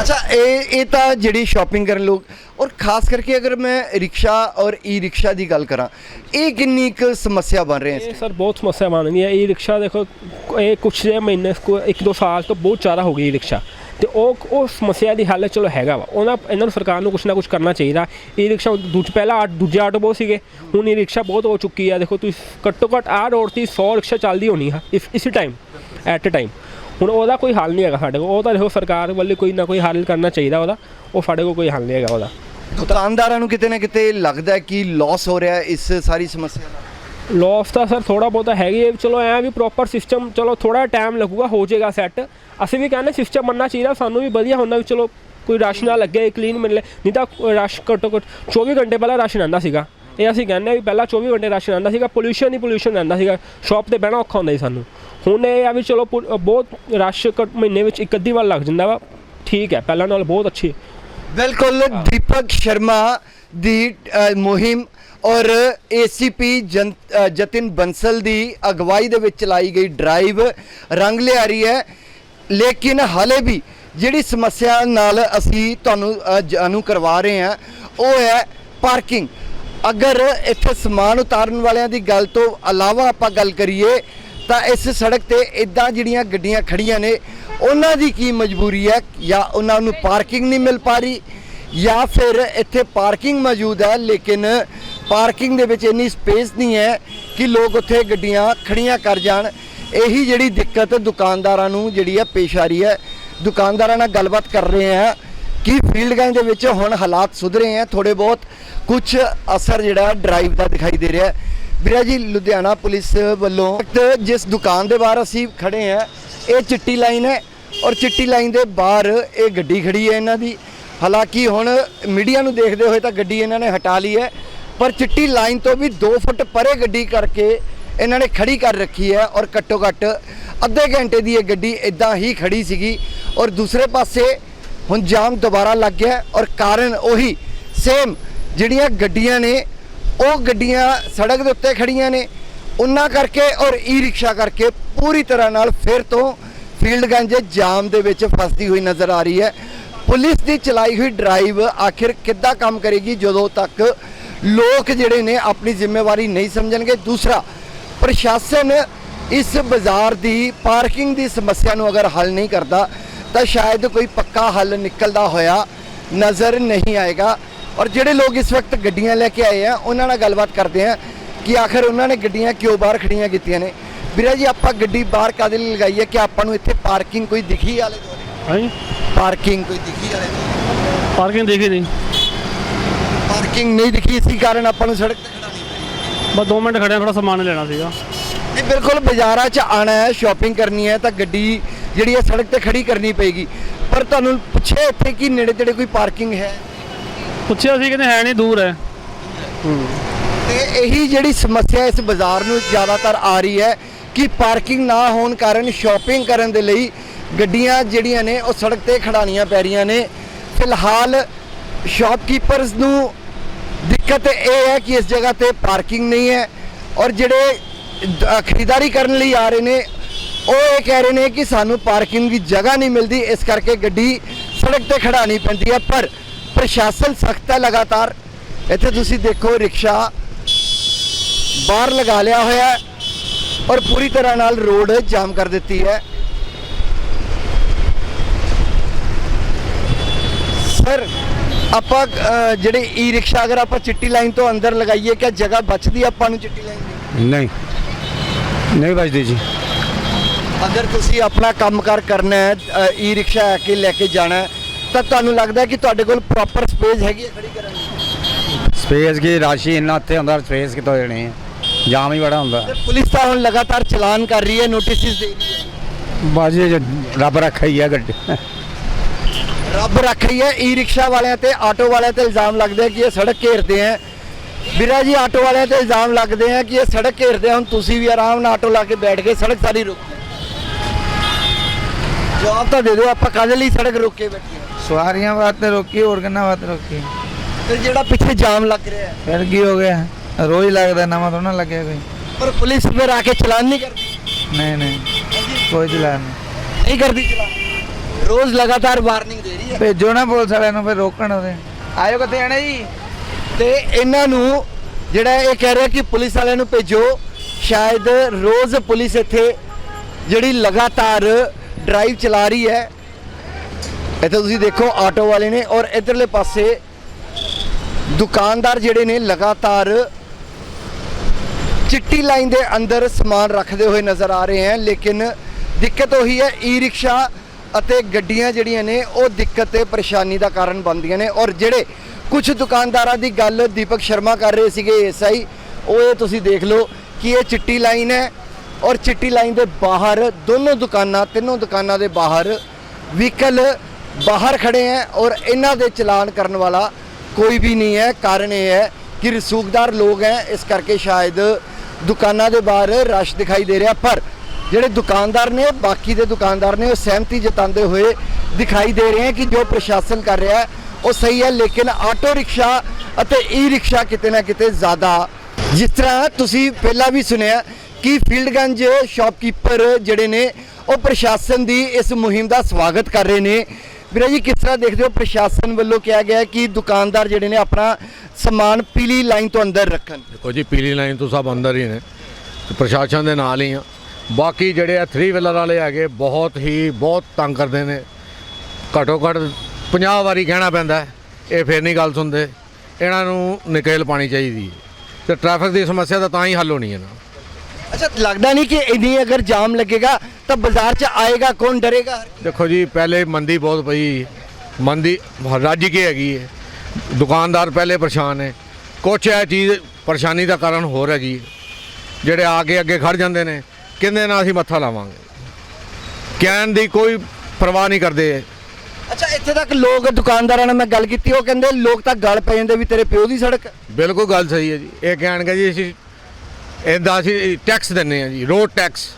ਅੱਛਾ ਇਹ ਇਹ ਤਾਂ ਜਿਹੜੀ ਸ਼ਾਪਿੰਗ ਕਰਨ ਲੋਕ ਔਰ ਖਾਸ ਕਰਕੇ ਅਗਰ ਮੈਂ ਰਿਕਸ਼ਾ ਔਰ ਈ ਰਿਕਸ਼ਾ ਦੀ ਗੱਲ ਕਰਾਂ ਇਹ ਕਿੰਨੀ ਇੱਕ ਸਮੱਸਿਆ ਬਣ ਰਹੀ ਹੈ ਸਰ ਬਹੁਤ ਸਮੱਸਿਆ ਬਣ ਰਹੀ ਹੈ। ਇਹ ਰਿਕਸ਼ਾ ਦੇਖੋ ਇਹ ਜਿਹੇ ਮਹੀਨੇ ਇੱਕ ਦੋ ਸਾਲ ਤੋਂ ਬਹੁਤ ਜ਼ਿਆਦਾ ਹੋ ਗਈ ਇਹ ਰਿਕਸ਼ਾ। ਤੇ ਉਹ ਉਹ ਸਮੱਸਿਆ ਦੀ ਹੱਲ ਚਲੋ ਹੈਗਾ ਵਾ। ਉਹਨਾਂ ਇਹਨਾਂ ਨੂੰ ਸਰਕਾਰ ਨੂੰ ਕੁਛ ਨਾ ਕੁਛ ਕਰਨਾ ਚਾਹੀਦਾ। ਇਹ ਰਿਕਸ਼ਾ ਦੂਜ ਪਹਿਲਾਂ ਆਟ- ਦੂਜੇ ਆਟੋ ਬਹੁਤ ਸੀਗੇ। ਹੁਣ ਇਹ ਰਿਕਸ਼ਾ ਬਹੁਤ ਹੋ ਚੁੱਕੀ ਆ। ਦੇਖੋ ਤੁਸੀਂ ਘੱਟੋ ਘੱਟ ਆਹ ਰੋਡ ਤੇ 100 ਰਿਕਸ਼ਾ ਚੱਲਦੀ ਹੋਣੀ ਆ, ਇਸ ਇਸੇ ਟਾਈਮ ਐਟ ਅ ਟਾਈਮ ਹੁਣ ਉਹਦਾ ਕੋਈ ਹੱਲ ਨਹੀਂ ਹੈਗਾ ਸਾਡੇ ਕੋਲ। ਉਹ ਤਾਂ ਦੇਖੋ ਸਰਕਾਰ ਵੱਲੋਂ ਕੋਈ ਨਾ ਕੋਈ ਹੱਲ ਕਰਨਾ ਚਾਹੀਦਾ ਉਹਦਾ। ਉਹ ਸਾਡੇ ਕੋਲ ਕੋਈ ਹੱਲ ਨਹੀਂ ਹੈਗਾ ਉਹਦਾ। ਦੁਕਾਨਦਾਰਾਂ ਨੂੰ ਕਿਤੇ ਨਾ ਕਿਤੇ ਲੱਗਦਾ ਕਿ ਲਾਸ ਹੋ ਰਿਹਾ ਇਸ ਸਾਰੀ ਸਮੱਸਿਆ ਦਾ ਲੋਸ ਤਾਂ ਸਰ ਥੋੜਾ ਬਹੁਤਾ ਹੈਗੀ ਹੈ ਚਲੋ ਐ ਵੀ ਪ੍ਰੋਪਰ ਸਿਸਟਮ ਚਲੋ ਥੋੜਾ ਟਾਈਮ ਲੱਗੂਗਾ ਹੋ ਜਾਏਗਾ ਸੈੱਟ ਅਸੀਂ ਵੀ ਕਹਿੰਦੇ ਸਿਸਟਮ ਬਣਨਾ ਚਾਹੀਦਾ ਸਾਨੂੰ ਵੀ ਵਧੀਆ ਹੁੰਦਾ ਵੀ ਚਲੋ ਕੋਈ ਰਸ਼ ਨਾ ਲੱਗੇ ਕਲੀਨ ਮਿਲੇ। ਨਹੀਂ ਤਾਂ ਰਸ਼ ਘੱਟੋ ਘੱਟ 24 ਘੰਟੇ ਪਹਿਲਾਂ ਰਸ਼ ਆਉਂਦਾ ਸੀਗਾ। ਇਹ ਅਸੀਂ ਕਹਿੰਦੇ ਵੀ ਪਹਿਲਾਂ 24 ਘੰਟੇ ਰਸ਼ ਆਉਂਦਾ ਸੀਗਾ ਪੋਲੂਸ਼ਨ ਹੀ ਪੋਲੂਸ਼ਨ ਰਹਿੰਦਾ ਸੀਗਾ। ਸ਼ਾਪ ਤੇ ਬਹਿਣਾ ਔਖਾ ਹੁੰਦਾ ਸੀ ਸਾਨੂੰ। ਹੁਣ ਇਹ ਆ ਵੀ ਚਲੋ ਬਹੁਤ ਰਸ਼ ਮਹੀਨੇ ਵਿੱਚ ਇੱਕ ਅੱਧੀ ਵਾਰ ਲੱਗ ਜਾਂਦਾ ਵਾ। ਠੀਕ ਹੈ ਪਹਿਲਾਂ ਨਾਲ ਬਹੁਤ ਅੱਛੀ। ਬਿਲਕੁਲ ਦੀਪਕ ਸ਼ਰਮਾ ਦੀ ਮੁਹਿੰਮ ਔਰ ਏਸੀਪੀ ਜਤਿਨ ਬੰਸਲ ਦੀ ਅਗਵਾਈ ਦੇ ਵਿੱਚ ਚਲਾਈ ਗਈ ਡਰਾਈਵ ਰੰਗ ਲਿਆ ਰਹੀ ਹੈ। ਲੇਕਿਨ ਹਾਲੇ ਵੀ ਜਿਹੜੀ ਸਮੱਸਿਆ ਨਾਲ ਅਸੀਂ ਤੁਹਾਨੂੰ ਜਾਣੂ ਕਰਵਾ ਰਹੇ ਹਾਂ, ਉਹ ਹੈ ਪਾਰਕਿੰਗ। ਅਗਰ ਇੱਥੇ ਸਮਾਨ ਉਤਾਰਨ ਵਾਲਿਆਂ ਦੀ ਗੱਲ ਤੋਂ ਇਲਾਵਾ ਆਪਾਂ ਗੱਲ ਕਰੀਏ, ਤਾਂ ਇਸ ਸੜਕ ਤੇ ਇਦਾਂ ਜਿਹੜੀਆਂ ਗੱਡੀਆਂ ਖੜੀਆਂ ਨੇ, ਉਹਨਾਂ ਦੀ ਕੀ ਮਜਬੂਰੀ ਹੈ ਜਾਂ ਉਹਨਾਂ ਨੂੰ ਪਾਰਕਿੰਗ ਨਹੀਂ ਮਿਲ ਪਾ ਰਹੀ? ਜਾਂ ਫਿਰ ਇੱਥੇ ਪਾਰਕਿੰਗ ਮੌਜੂਦ ਹੈ, ਲੇਕਿਨ ਪਾਰਕਿੰਗ ਦੇ ਵਿੱਚ ਇੰਨੀ ਸਪੇਸ ਨਹੀਂ ਹੈ ਕਿ ਲੋਕ ਉੱਥੇ ਗੱਡੀਆਂ ਖੜੀਆਂ ਕਰ ਜਾਣ। ਇਹੀ ਜਿਹੜੀ ਦਿੱਕਤ ਦੁਕਾਨਦਾਰਾਂ ਨੂੰ ਜਿਹੜੀ ਹੈ ਪੇਸ਼ ਆ ਰਹੀ ਹੈ। ਦੁਕਾਨਦਾਰਾਂ ਨਾਲ ਗੱਲਬਾਤ ਕਰ ਰਹੇ ਹਾਂ ਕਿ ਫੀਲਡ ਗਨ ਦੇ ਵਿੱਚ ਹੁਣ ਹਾਲਾਤ ਸੁਧਰੇ ਹੈ। ਥੋੜੇ ਬਹੁਤ ਕੁਝ ਅਸਰ ਜਿਹੜਾ ਡਰਾਈਵ ਦਾ ਦਿਖਾਈ ਦੇ ਰਿਹਾ ਹੈ। ਵੀਰਾ ਜੀ, ਲੁਧਿਆਣਾ ਪੁਲਿਸ ਵੱਲੋਂ ਤੇ ਜਿਸ ਦੁਕਾਨ ਦੇ ਬਾਹਰ ਅਸੀਂ ਖੜੇ ਹਾਂ, ਇਹ ਚਿੱਟੀ ਲਾਈਨ ਹੈ ਔਰ ਚਿੱਟੀ ਲਾਈਨ ਦੇ ਬਾਹਰ ਇਹ ਗੱਡੀ ਖੜੀ ਹੈ ਇਹਨਾਂ ਦੀ। ਹਾਲਾਂਕਿ ਹੁਣ ਮੀਡੀਆ ਨੂੰ ਦੇਖਦੇ ਹੋਏ ਤਾਂ ਗੱਡੀ ਇਹਨਾਂ ਨੇ ਹਟਾ ਲਈ ਹੈ, ਪਰ ਚਿੱਟੀ ਲਾਈਨ ਤੋਂ ਵੀ 2 ਫੁੱਟ ਪਰੇ ਗੱਡੀ ਕਰਕੇ ਇਹਨਾਂ ਨੇ ਖੜੀ ਕਰ ਰੱਖੀ ਹੈ ਔਰ ਘੱਟੋ ਘੱਟ ਅੱਧੇ ਘੰਟੇ ਦੀ ਇਹ ਗੱਡੀ ਇਦਾਂ ਹੀ ਖੜੀ ਸੀਗੀ ਔਰ ਦੂਸਰੇ ਪਾਸੇ ਹੁਣ ਜਾਮ ਦੁਬਾਰਾ ਲੱਗ ਗਿਆ ਔਰ ਕਾਰਨ ਉਹੀ ਸੇਮ ਜਿਹੜੀਆਂ ਗੱਡੀਆਂ ਨੇ, ਉਹ ਗੱਡੀਆਂ ਸੜਕ ਦੇ ਉੱਤੇ ਖੜੀਆਂ ਨੇ, ਉਹਨਾਂ ਕਰਕੇ ਔਰ ਈ ਰਿਕਸ਼ਾ ਕਰਕੇ ਪੂਰੀ ਤਰ੍ਹਾਂ ਨਾਲ ਫਿਰ ਤੋਂ ਫੀਲਡ ਗੰਜ ਜਾਮ ਦੇ ਵਿੱਚ ਫਸਦੀ ਹੋਈ ਨਜ਼ਰ ਆ ਰਹੀ ਹੈ। ਪੁਲਿਸ ਦੀ ਚਲਾਈ ਹੋਈ ਡਰਾਈਵ ਆਖਿਰ ਕਿੱਦਾਂ ਕੰਮ ਕਰੇਗੀ ਜਦੋਂ ਤੱਕ ਲੋਕ ਜਿਹੜੇ ਨੇ ਆਪਣੀ ਜ਼ਿੰਮੇਵਾਰੀ ਨਹੀਂ ਸਮਝਣਗੇ? ਦੂਸਰਾ, ਪ੍ਰਸ਼ਾਸਨ ਇਸ ਬਾਜ਼ਾਰ ਦੀ ਪਾਰਕਿੰਗ ਦੀ ਸਮੱਸਿਆ ਨੂੰ ਅਗਰ ਹੱਲ ਨਹੀਂ ਕਰਦਾ, ਤਾਂ ਸ਼ਾਇਦ ਕੋਈ ਪੱਕਾ ਹੱਲ ਨਿਕਲਦਾ ਹੋਇਆ ਨਜ਼ਰ ਨਹੀਂ ਆਏਗਾ। ਔਰ ਜਿਹੜੇ ਲੋਕ ਇਸ ਵਕਤ ਗੱਡੀਆਂ ਲੈ ਕੇ ਆਏ ਆ, ਉਹਨਾਂ ਨਾਲ ਗੱਲਬਾਤ ਕਰਦੇ ਆ ਕਿ ਆਖਰ ਉਹਨਾਂ ਨੇ ਗੱਡੀਆਂ ਕਿਉਂ ਬਾਹਰ ਖੜੀਆਂ ਕੀਤੀਆਂ ਨੇ? ਵੀਰਾ ਜੀ, ਆਪਾਂ ਗੱਡੀ ਬਾਹਰ ਕਾਦੇ ਲਈ ਲਗਾਈ ਹੈ? ਕਿ ਆਪਾਂ ਨੂੰ ਇੱਥੇ ਪਾਰਕਿੰਗ ਕੋਈ ਦਿਖੀ ਆਲੇ ਦੁਆਲੇ ਹਾਂਜੀ? ਪਾਰਕਿੰਗ ਕੋਈ ਦਿਖੀ ਦੁਆਲੇ ਪਾਰਕਿੰਗ ਦੇਖੀ ਨਹੀਂ। ਪਾਰਕਿੰਗ ਨਹੀਂ ਦਿਖੀ ਇਸੇ ਕਾਰਨ ਆਪਾਂ ਨੂੰ ਸੜਕ ਤੇ ਖੜਾਣੀ ਪਈ ਬਸ 2 ਮਿੰਟ ਖੜਿਆ ਥੋੜਾ ਸਮਾਨ ਲੈਣਾ ਸੀਗਾ। ਇਹ ਬਿਲਕੁਲ ਬਾਜ਼ਾਰਾਂ 'ਚ ਆਣਾ ਹੈ ਸ਼ਾਪਿੰਗ ਕਰਨੀ ਹੈ ਤਾਂ ਗੱਡੀ ਜਿਹੜੀ ਹੈ ਸੜਕ ਤੇ ਖੜੀ ਕਰਨੀ ਪਏਗੀ। ਪਰ ਤੁਹਾਨੂੰ ਪੁੱਛਿਆ ਇੱਥੇ ਕਿ ਨੇੜੇ ਤੇੜੇ ਕੋਈ ਪਾਰਕਿੰਗ ਹੈ? ਪੁੱਛਿਆ ਸੀ ਕਹਿੰਦੇ ਹੈ ਨਹੀਂ ਦੂਰ ਹੈ। ਤੇ ਇਹੀ ਜਿਹੜੀ ਸਮੱਸਿਆ ਇਸ ਬਾਜ਼ਾਰ ਨੂੰ ਜ਼ਿਆਦਾਤਰ ਆ ਰਹੀ ਹੈ ਕਿ ਪਾਰਕਿੰਗ ਨਾ ਹੋਣ ਕਾਰਨ ਸ਼ਾਪਿੰਗ ਕਰਨ ਦੇ ਲਈ ਗੱਡੀਆਂ ਜਿਹੜੀਆਂ ਨੇ ਉਹ ਸੜਕ ਤੇ ਖੜਾਣੀਆਂ ਪੈ ਰਹੀਆਂ ਨੇ। ਫਿਲਹਾਲ ਸ਼ਾਪਕੀਪਰਸ ਨੂੰ ਦਿੱਕਤ ਇਹ ਹੈ ਕਿ ਇਸ ਜਗ੍ਹਾ ਤੇ ਪਾਰਕਿੰਗ ਨਹੀਂ ਹੈ ਔਰ ਜਿਹੜੇ ਖਰੀਦਦਾਰੀ ਕਰਨ ਲਈ ਆ ਰਹੇ ਨੇ, ਉਹ ਇਹ ਕਹਿ ਰਹੇ ਨੇ ਕਿ ਸਾਨੂੰ ਪਾਰਕਿੰਗ ਦੀ ਜਗ੍ਹਾ ਨਹੀਂ ਮਿਲਦੀ, ਇਸ ਕਰਕੇ ਗੱਡੀ ਸੜਕ ਤੇ ਖੜਾਣੀ ਪੈਂਦੀ ਹੈ। ਪਰ ਪ੍ਰਸ਼ਾਸਨ ਸਖਤ ਹੈ ਲਗਾਤਾਰ। ਇੱਥੇ ਤੁਸੀਂ ਦੇਖੋ ਰਿਕਸ਼ਾ ਬਾਹਰ ਲਗਾ ਲਿਆ ਹੋਇਆ ਔਰ ਪੂਰੀ ਤਰ੍ਹਾਂ ਨਾਲ ਰੋਡ ਜਾਮ ਕਰ ਦਿੱਤੀ ਹੈ। ਸਰ ਆਪਾਂ ਜਿਹੜੇ ਈ ਰਿਕਸ਼ਾ ਅਗਰ ਆਪਾਂ ਚਿੱਟੀ ਲਾਈਨ ਤੋਂ ਅੰਦਰ ਲਗਾਈਏ ਕਿਆ ਜਗ੍ਹਾ ਬਚਦੀ ਆਪਾਂ ਨੂੰ ਚਿੱਟੀ ਲਾਈਨ ਦੀ? ਨਹੀਂ। ਨਹੀਂ ਬਚਦੀ ਜੀ। ਅਗਰ ਤੁਸੀਂ ਆਪਣਾ ਕੰਮਕਾਰ ਕਰਨਾ ਹੈ ਈ ਰਿਕਸ਼ਾ ਆ ਕੇ ਲੈ ਕੇ ਜਾਣਾ ਤਾਂ ਤੁਹਾਨੂੰ ਲੱਗਦਾ ਕਿ ਤੁਹਾਡੇ ਕੋਲ ਪ੍ਰੋਪਰ ਸਪੇਸ ਹੈਗੀ ਹੈ ਖੜੀ ਕਰਨ ਦੀ? ਸਪੇਸ ਕੀ ਰਾਸ਼ੀ ਇੰਨਾ ਇੱਥੇ ਹੁੰਦਾ ਸਪੇਸ ਕਿਤੋਂ ਦੇਣੀ ਹੈ? ਜਾਮ ਹੀ ਬੜਾ ਹੁੰਦਾ। ਪੁਲਿਸ ਤਾਂ ਹੁਣ ਲਗਾਤਾਰ ਚਲਾਨ ਕਰ ਰਹੀ ਹੈ ਨੋਟਿਸਿਸ ਦੇ ਰਹੀ ਹੈ। ਬਾਜੀ ਰੱਬ ਰੱਖਾ ਹੀ ਗੱਡੀ। ਰੱਬ ਰੱਖ ਰਹੀ ਹੈ ਈ ਰਿਕਸ਼ਾ ਵਾਲਿਆਂ ਤੇ ਆਟੋ ਵਾਲਿਆਂ ਤੇ ਇਲਜ਼ਾਮ ਲੱਗਦੇ ਕਿ ਇਹ ਸੜਕ ਘੇਰਦੇ ਆ। ਵੀਰਾ ਜੀ ਆਟੋ ਵਾਲਿਆਂ ਤੇ ਇਲਜ਼ਾਮ ਲੱਗਦੇ ਆ ਕਿ ਇਹ ਸੜਕ ਘੇਰਦੇ ਆ ਹੁਣ ਤੁਸੀਂ ਵੀ ਆਰਾਮ ਨਾਲ ਆਟੋ ਲਾ ਕੇ ਬੈਠ ਕੇ ਸੜਕ ਸਾਰੀ ਰੋਕ ਜਵਾਬ ਤਾਂ ਦੇ ਦਿਓ ਆਪਾਂ ਕਾਹਦੇ ਲਈ ਸੜਕ ਰੋਕ ਕੇ ਬੈਠੇ ਹਾਂ। ਸਵਾਰੀਆਂ ਵਾਸਤੇ ਰੋਕੀ ਹੋਰ ਕਿੰਨਾ ਵਾਸਤੇ ਰੋਕੀ? ਤੇ ਜਿਹੜਾ ਪਿੱਛੇ ਜਾਮ ਲੱਗ ਰਿਹਾ ਹੈ। ਫਿਰ ਕੀ ਹੋ ਗਿਆ? ਰੋਜ਼ ਲੱਗਦਾ ਨਵਾਂ ਥੋੜਾ ਲੱਗਿਆ ਕੋਈ। ਪਰ ਪੁਲਿਸ ਫਿਰ ਆ ਕੇ ਚਲਾਨ ਨਹੀਂ ਕਰਦੀ। ਨਹੀਂ ਨਹੀਂ। ਕੋਈ ਚਲਾਨ ਨਹੀਂ। ਨਹੀਂ ਕਰਦੀ ਚਲਾਨ। ਰੋਜ਼ ਲਗਾਤਾਰ ਵਾਰਨਿੰਗ ਦੇ ਹੈ ਭੇਜੋ ਨਾ ਪੁਲਿਸ ਵਾਲਿਆਂ ਨੂੰ, ਫਿਰ ਰੋਕਣ ਉਹਦੇ। ਆਇਓ ਕਿੱਥੇ ਆਣਾ ਜੀ? ਤੇ ਇਹਨਾਂ ਨੂੰ ਜਿਹੜਾ ਇਹ ਕਹਿ ਰਿਹਾ ਕਿ ਪੁਲਿਸ ਵਾਲਿਆਂ ਨੂੰ ਭੇਜੋ, ਸ਼ਾਇਦ ਰੋਜ਼ ਪੁਲਿਸ ਇੱਥੇ ਜਿਹੜੀ ਲਗਾਤਾਰ ਡਰਾਈਵ ਚਲਾ ਰਹੀ ਹੈ। ਇੱਥੇ ਤੁਸੀਂ ਦੇਖੋ ਆਟੋ ਵਾਲੇ ਨੇ ਔਰ ਇਧਰਲੇ ਪਾਸੇ ਦੁਕਾਨਦਾਰ ਜਿਹੜੇ ਨੇ ਲਗਾਤਾਰ ਚਿੱਟੀ ਲਾਈਨ ਦੇ ਅੰਦਰ ਸਮਾਨ ਰੱਖਦੇ ਹੋਏ ਨਜ਼ਰ ਆ ਰਹੇ ਹਨ ਲੇਕਿਨ ਦਿੱਕਤ ਉਹੀ ਹੈ ਈ ਰਿਕਸ਼ਾ ਅਤੇ ਗੱਡੀਆਂ ਜਿਹੜੀਆਂ ਨੇ, ਉਹ ਦਿੱਕਤ ਤੇ ਪਰੇਸ਼ਾਨੀ ਦਾ ਕਾਰਨ ਬਣਦੀਆਂ ਨੇ। ਔਰ ਜਿਹੜੇ ਕੁਝ ਦੁਕਾਨਦਾਰਾਂ ਦੀ ਗੱਲ ਦੀਪਕ ਸ਼ਰਮਾ ਕਰ ਰਹੇ ਸੀਗੇ ਐਸਆਈ ਉਹ ਇਹ ਤੁਸੀਂ ਦੇਖ ਲਓ ਕਿ ਇਹ ਚਿੱਟੀ ਲਾਈਨ ਹੈ ਔਰ ਚਿੱਟੀ ਲਾਈਨ ਦੇ ਬਾਹਰ ਦੋਨੋਂ ਦੁਕਾਨਾਂ, ਤਿੰਨੋਂ ਦੁਕਾਨਾਂ ਦੇ ਬਾਹਰ ਵਹੀਕਲ ਬਾਹਰ ਖੜੇ ਹੈ ਔਰ ਇਹਨਾਂ ਦੇ ਚਲਾਨ ਕਰਨ ਵਾਲਾ ਕੋਈ ਵੀ ਨਹੀਂ ਹੈ। ਕਾਰਨ ਇਹ ਹੈ ਕਿ ਰਸੂਖਦਾਰ ਲੋਕ ਹੈ, ਇਸ ਕਰਕੇ ਸ਼ਾਇਦ ਦੁਕਾਨਾਂ ਦੇ ਬਾਹਰ ਰਸ਼ ਦਿਖਾਈ ਦੇ ਰਿਹਾ। ਪਰ ਜਿਹੜੇ ਦੁਕਾਨਦਾਰ ਨੇ ਬਾਕੀ ਦੇ ਦੁਕਾਨਦਾਰ ਨੇ ਉਹ ਸਹਿਮਤੀ ਜਤਾਉਂਦੇ ਹੋਏ ਦਿਖਾਈ ਦੇ ਰਹੇ ਹੈ ਕਿ ਜੋ ਪ੍ਰਸ਼ਾਸਨ ਕਰ ਰਿਹਾ ਹੈ, ਉਹ ਸਹੀ ਹੈ, ਲੇਕਿਨ ਆਟੋ ਰਿਕਸ਼ਾ ਅਤੇ ਈ ਰਿਕਸ਼ਾ ਕਿਤੇ ਨਾ ਕਿਤੇ ਜ਼ਿਆਦਾ। ਜਿਸ ਤਰ੍ਹਾਂ ਤੁਸੀਂ ਪਹਿਲਾਂ ਵੀ ਸੁਣਿਆ ਕਿ ਫੀਲਡਗੰਜ ਸ਼ਾਪਕੀਪਰ ਜਿਹੜੇ ਨੇ, ਉਹ ਪ੍ਰਸ਼ਾਸਨ ਦੀ ਇਸ ਮੁਹਿੰਮ ਦਾ ਸਵਾਗਤ ਕਰ ਰਹੇ ਨੇ। ਵੀਰੇ ਜੀ, ਕਿਸ ਤਰ੍ਹਾਂ ਦੇਖਦੇ ਹੋ? ਪ੍ਰਸ਼ਾਸਨ ਵੱਲੋਂ ਕਿਹਾ ਗਿਆ ਕਿ ਦੁਕਾਨਦਾਰ ਜਿਹੜੇ ਨੇ ਆਪਣਾ ਸਮਾਨ ਪੀਲੀ ਲਾਈਨ ਤੋਂ ਅੰਦਰ ਰੱਖਣ। ਦੇਖੋ ਜੀ, ਪੀਲੀ ਲਾਈਨ ਤੋਂ ਸਭ ਅੰਦਰ ਹੀ ਨੇ। ਪ੍ਰਸ਼ਾਸਨ ਦੇ ਨਾਲ ਹੀ ਆ। ਬਾਕੀ ਜਿਹੜੇ ਆ 3 ਵੀਲਰ ਵਾਲੇ ਹੈਗੇ ਬਹੁਤ ਹੀ ਬਹੁਤ ਤੰਗ ਕਰਦੇ ਨੇ। ਘੱਟੋ ਘੱਟ 50 ਵਾਰੀ ਕਹਿਣਾ ਪੈਂਦਾ ਇਹ ਫੇਰ ਨਹੀਂ ਗੱਲ ਸੁਣਦੇ। ਇਹਨਾਂ ਨੂੰ ਨਿਕੇਲ ਪਾਣੀ ਚਾਹੀਦੀ ਤੇ ਟ੍ਰੈਫਿਕ ਦੀ ਸਮੱਸਿਆ ਤਾਂ ਤਾਂ ਹੀ ਹੱਲ ਹੋਣੀ ਹੈ ਨਾ। ਅੱਛਾ ਲੱਗਦਾ ਨਹੀਂ ਕਿ ਇੰਨੀ ਅਗਰ ਜਾਮ ਲੱਗੇਗਾ ਤਾਂ ਬਾਜ਼ਾਰ 'ਚ ਆਏਗਾ ਕੌਣ ਡਰੇਗਾ? ਦੇਖੋ ਜੀ ਪਹਿਲੇ ਮੰਦੀ ਬਹੁਤ ਪਈ। ਮੰਦੀ ਰੱਜ ਕੇ ਹੈਗੀ ਹੈ। ਦੁਕਾਨਦਾਰ ਪਹਿਲੇ ਪਰੇਸ਼ਾਨ ਹੈ ਕੁਛ ਇਹ ਚੀਜ਼ ਪਰੇਸ਼ਾਨੀ ਦਾ ਕਾਰਨ ਹੋਰ ਹੈਗੀ। ਜਿਹੜੇ ਆ ਕੇ ਅੱਗੇ ਖੜ ਜਾਂਦੇ ਨੇ ਕਹਿੰਦੇ ਨਾ ਅਸੀਂ ਮੱਥਾ ਲਾਵਾਂਗੇ? ਕਹਿਣ ਦੀ ਕੋਈ ਪਰਵਾਹ ਨਹੀਂ ਕਰਦੇ। ਅੱਛਾ ਇੱਥੇ ਤੱਕ ਲੋਕ ਦੁਕਾਨਦਾਰਾਂ ਨਾਲ ਮੈਂ ਗੱਲ ਕੀਤੀ ਉਹ ਕਹਿੰਦੇ ਲੋਕ ਤਾਂ ਗੱਲ ਪੈ ਜਾਂਦੇ ਵੀ ਤੇਰੇ ਪਿਓ ਦੀ ਸੜਕ। ਬਿਲਕੁਲ ਗੱਲ ਸਹੀ ਹੈ ਜੀ। ਇਹ ਕਹਿਣਗੇ ਜੀ ਅਸੀਂ ਇਹਦਾ ਅਸੀਂ ਟੈਕਸ ਦਿੰਨੇ ਆ ਜੀ ਰੋਡ ਟੈਕਸ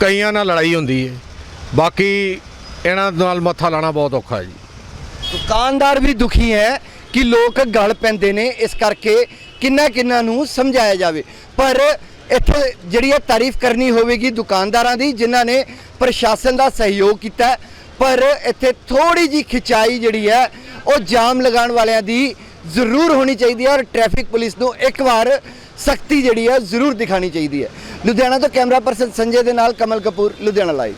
ਕਈਆਂ ਨਾਲ ਲੜਾਈ ਹੁੰਦੀ ਹੈ। ਬਾਕੀ ਇਹਨਾਂ ਨਾਲ ਮੱਥਾ ਲਾਣਾ ਬਹੁਤ ਔਖਾ ਹੈ ਜੀ। ਦੁਕਾਨਦਾਰ ਵੀ ਦੁਖੀ ਹੈ ਕਿ ਲੋਕ ਗਲ ਪੈਂਦੇ ਨੇ ਇਸ ਕਰਕੇ ਕਿੰਨਾ ਕਿੰਨਾ ਨੂੰ ਸਮਝਾਇਆ ਜਾਵੇ। ਪਰ ਇੱਥੇ ਜਿਹੜੀ ਹੈ ਤਾਰੀਫ ਕਰਨੀ ਹੋਵੇਗੀ ਦੁਕਾਨਦਾਰਾਂ ਦੀ, ਜਿਨ੍ਹਾਂ ਨੇ ਪ੍ਰਸ਼ਾਸਨ ਦਾ ਸਹਿਯੋਗ ਕੀਤਾ ਪਰ ਇੱਥੇ ਥੋੜੀ ਜੀ ਖਿਚਾਈ ਜਿਹੜੀ ਹੈ, ਉਹ ਜਾਮ ਲਗਾਉਣ ਵਾਲਿਆਂ ਦੀ ਜ਼ਰੂਰ ਹੋਣੀ ਚਾਹੀਦੀ ਹੈ ਔਰ ਟ੍ਰੈਫਿਕ ਪੁਲਿਸ ਨੂੰ ਇੱਕ ਵਾਰ ਸਖਤੀ ਜਿਹੜੀ ਹੈ, ਜ਼ਰੂਰ ਦਿਖਾਣੀ ਚਾਹੀਦੀ ਹੈ। ਲੁਧਿਆਣਾ ਤੋਂ ਕੈਮਰਾ ਪਰਸਨ ਸੰਜੇ ਦੇ ਨਾਲ ਕਮਲ ਕਪੂਰ, ਲੁਧਿਆਣਾ ਲਾਈਵ।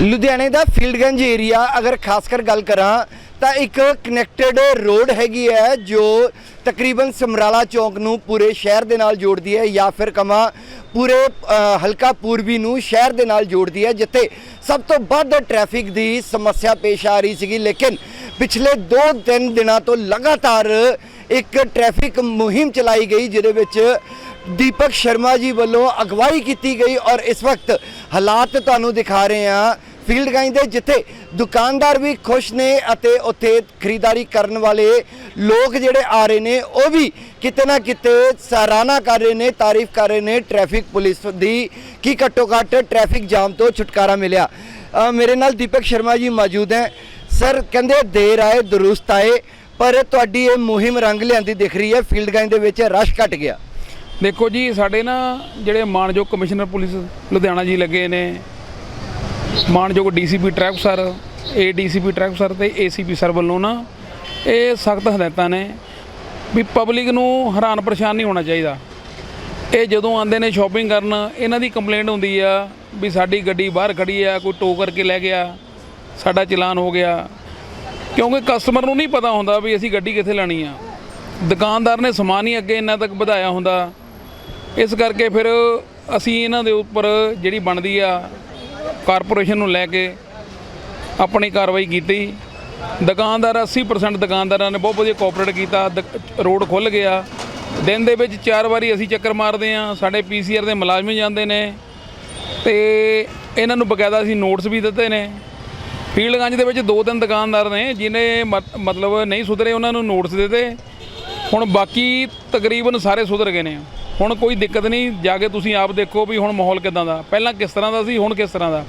ਲੁਧਿਆਣੇ ਦਾ ਫੀਲਡਗੰਜ ਏਰੀਆ ਅਗਰ ਖਾਸ ਕਰ ਗੱਲ ਕਰਾਂ ਤਾਂ ਇੱਕ ਕਨੈਕਟਡ ਰੋਡ ਹੈਗੀ ਹੈ, ਜੋ ਤਕਰੀਬਨ ਸਮਰਾਲਾ ਚੌਂਕ ਨੂੰ ਪੂਰੇ ਸ਼ਹਿਰ ਦੇ ਨਾਲ ਜੋੜਦੀ ਹੈ ਜਾਂ ਫਿਰ ਕਮਾ ਪੂਰੇ ਹਲਕਾ ਪੂਰਬੀ ਨੂੰ ਸ਼ਹਿਰ ਦੇ ਨਾਲ ਜੋੜਦੀ ਹੈ, ਜਿੱਥੇ ਸਭ ਤੋਂ ਵੱਧ ਟ੍ਰੈਫਿਕ ਦੀ ਸਮੱਸਿਆ ਪੇਸ਼ ਆ ਰਹੀ ਸੀਗੀ। ਲੇਕਿਨ ਪਿਛਲੇ 2-3 ਦਿਨਾਂ ਤੋਂ ਲਗਾਤਾਰ ਇੱਕ ਟ੍ਰੈਫਿਕ ਮੁਹਿੰਮ ਚਲਾਈ ਗਈ, ਜਿਹਦੇ ਵਿੱਚ ਦੀਪਕ ਸ਼ਰਮਾ ਜੀ ਵੱਲੋਂ ਅਗਵਾਈ ਕੀਤੀ ਗਈ ਔਰ ਇਸ ਵਕਤ ਹਾਲਾਤ ਤੁਹਾਨੂੰ ਦਿਖਾ ਰਹੇ ਹਾਂ। ਫੀਲਡ ਗਾਈਂ ਦੇ ਜਿੱਥੇ ਦੁਕਾਨਦਾਰ ਵੀ ਖੁਸ਼ ਨੇ ਅਤੇ ਉੱਥੇ ਖਰੀਦਦਾਰੀ ਕਰਨ ਵਾਲੇ ਲੋਕ ਜਿਹੜੇ ਆ ਰਹੇ ਨੇ, ਉਹ ਵੀ ਕਿਤੇ ਨਾ ਕਿਤੇ ਸਰਾਹਨਾ ਕਰ ਰਹੇ ਨੇ, ਤਾਰੀਫ ਕਰ ਰਹੇ ਨੇ ਟ੍ਰੈਫਿਕ ਪੁਲਿਸ ਦੀ ਕਿ ਘੱਟੋ ਘੱਟ ਟ੍ਰੈਫਿਕ ਜਾਮ ਤੋਂ ਛੁਟਕਾਰਾ ਮਿਲਿਆ। ਮੇਰੇ ਨਾਲ ਦੀਪਕ ਸ਼ਰਮਾ ਜੀ ਮੌਜੂਦ ਹੈ। ਸਰ, ਕਹਿੰਦੇ ਦੇਰ ਆਏ, ਦਰੁਸਤ ਆਏ, ਪਰ ਤੁਹਾਡੀ ਇਹ ਮੁਹਿੰਮ ਰੰਗ ਲਿਆਂਦੀ ਦਿਖ ਰਹੀ ਹੈ, ਫੀਲਡ ਗਾਈਂ ਦੇ ਵਿੱਚ ਰਸ਼ ਘਟ ਗਿਆ। ਦੇਖੋ ਜੀ, ਸਾਡੇ ਨਾ ਜਿਹੜੇ ਮਾਨਯੋਗ ਕਮਿਸ਼ਨਰ ਪੁਲਿਸ ਲੁਧਿਆਣਾ ਜੀ ਲੱਗੇ ਨੇ ਮਾਨਯੋਗ DCP traffic sir ADCP traffic sir ਤੇ ਏਸੀਪੀ ਸਰ ਵੱਲੋਂ ਨਾ ਇਹ ਸਖਤ ਹਦਾਇਤਾਂ ਨੇ ਵੀ ਪਬਲਿਕ ਨੂੰ ਹੈਰਾਨ ਪਰੇਸ਼ਾਨ ਨਹੀਂ ਹੋਣਾ ਚਾਹੀਦਾ। ਇਹ ਜਦੋਂ ਆਉਂਦੇ ਨੇ ਸ਼ਾਪਿੰਗ ਕਰਨ, ਇਹਨਾਂ ਦੀ ਕੰਪਲੇਂਟ ਹੁੰਦੀ ਆ ਵੀ ਸਾਡੀ ਗੱਡੀ ਬਾਹਰ ਖੜੀ ਆ, ਕੋਈ ਟੋ ਕਰਕੇ ਲੈ ਗਿਆ, ਸਾਡਾ ਚਲਾਨ ਹੋ ਗਿਆ। ਕਿਉਂਕਿ ਕਸਟਮਰ ਨੂੰ ਨਹੀਂ ਪਤਾ ਹੁੰਦਾ ਵੀ ਅਸੀਂ ਗੱਡੀ ਕਿੱਥੇ ਲੈਣੀ ਆ। ਦੁਕਾਨਦਾਰ ਨੇ ਸਮਾਨ ਹੀ ਅੱਗੇ ਇੰਨਾ ਤੱਕ ਵਧਾਇਆ ਹੁੰਦਾ। ਇਸ ਕਰਕੇ ਫਿਰ ਅਸੀਂ ਇਹਨਾਂ ਦੇ ਉੱਪਰ ਜਿਹੜੀ ਬਣਦੀ ਆ ਕਾਰਪੋਰੇਸ਼ਨ ਨੂੰ ਲੈ ਕੇ ਆਪਣੀ ਕਾਰਵਾਈ ਕੀਤੀ। ਦੁਕਾਨਦਾਰ 80% ਦੁਕਾਨਦਾਰਾਂ ਨੇ ਬਹੁਤ ਵਧੀਆ ਕੋਆਪਰੇਟ ਕੀਤਾ। ਦ- ਰੋਡ ਖੁੱਲ ਗਿਆ। ਦਿਨ ਦੇ ਵਿੱਚ ਚਾਰ ਵਾਰੀ ਅਸੀਂ ਚੱਕਰ ਮਾਰਦੇ ਆ ਸਾਡੇ ਪੀਸੀਆਰ ਦੇ ਮੁਲਾਜ਼ਮ ਜਾਂਦੇ ਨੇ। ਤੇ ਇਹਨਾਂ ਨੂੰ ਬਕਾਇਦਾ ਅਸੀਂ ਨੋਟਸ ਵੀ ਦਿੱਤੇ ਨੇ। ਫੀਲਡਗੰਜ ਦੇ ਵਿੱਚ ਦੋ ਤਿੰਨ ਦੁਕਾਨਦਾਰ ਨੇ, ਜਿਨੇ ਮਤਲਬ ਨਹੀਂ ਸੁਧਰੇ, ਉਹਨਾਂ ਨੂੰ ਨੋਟਸ ਦਿੱਤੇ। ਹੁਣ ਬਾਕੀ ਤਕਰੀਬਨ ਸਾਰੇ ਸੁਧਰ ਗਏ ਨੇ। ਹੁਣ ਕੋਈ ਦਿੱਕਤ ਨਹੀਂ, ਜਾ ਕੇ ਤੁਸੀਂ ਆਪ ਦੇਖੋ ਵੀ ਹੁਣ ਮਾਹੌਲ ਕਿਦਾਂ ਦਾ। ਪਹਿਲਾਂ ਕਿਸ ਤਰ੍ਹਾਂ ਦਾ ਸੀ, ਹੁਣ ਕਿਸ ਤਰ੍ਹਾਂ ਦਾ।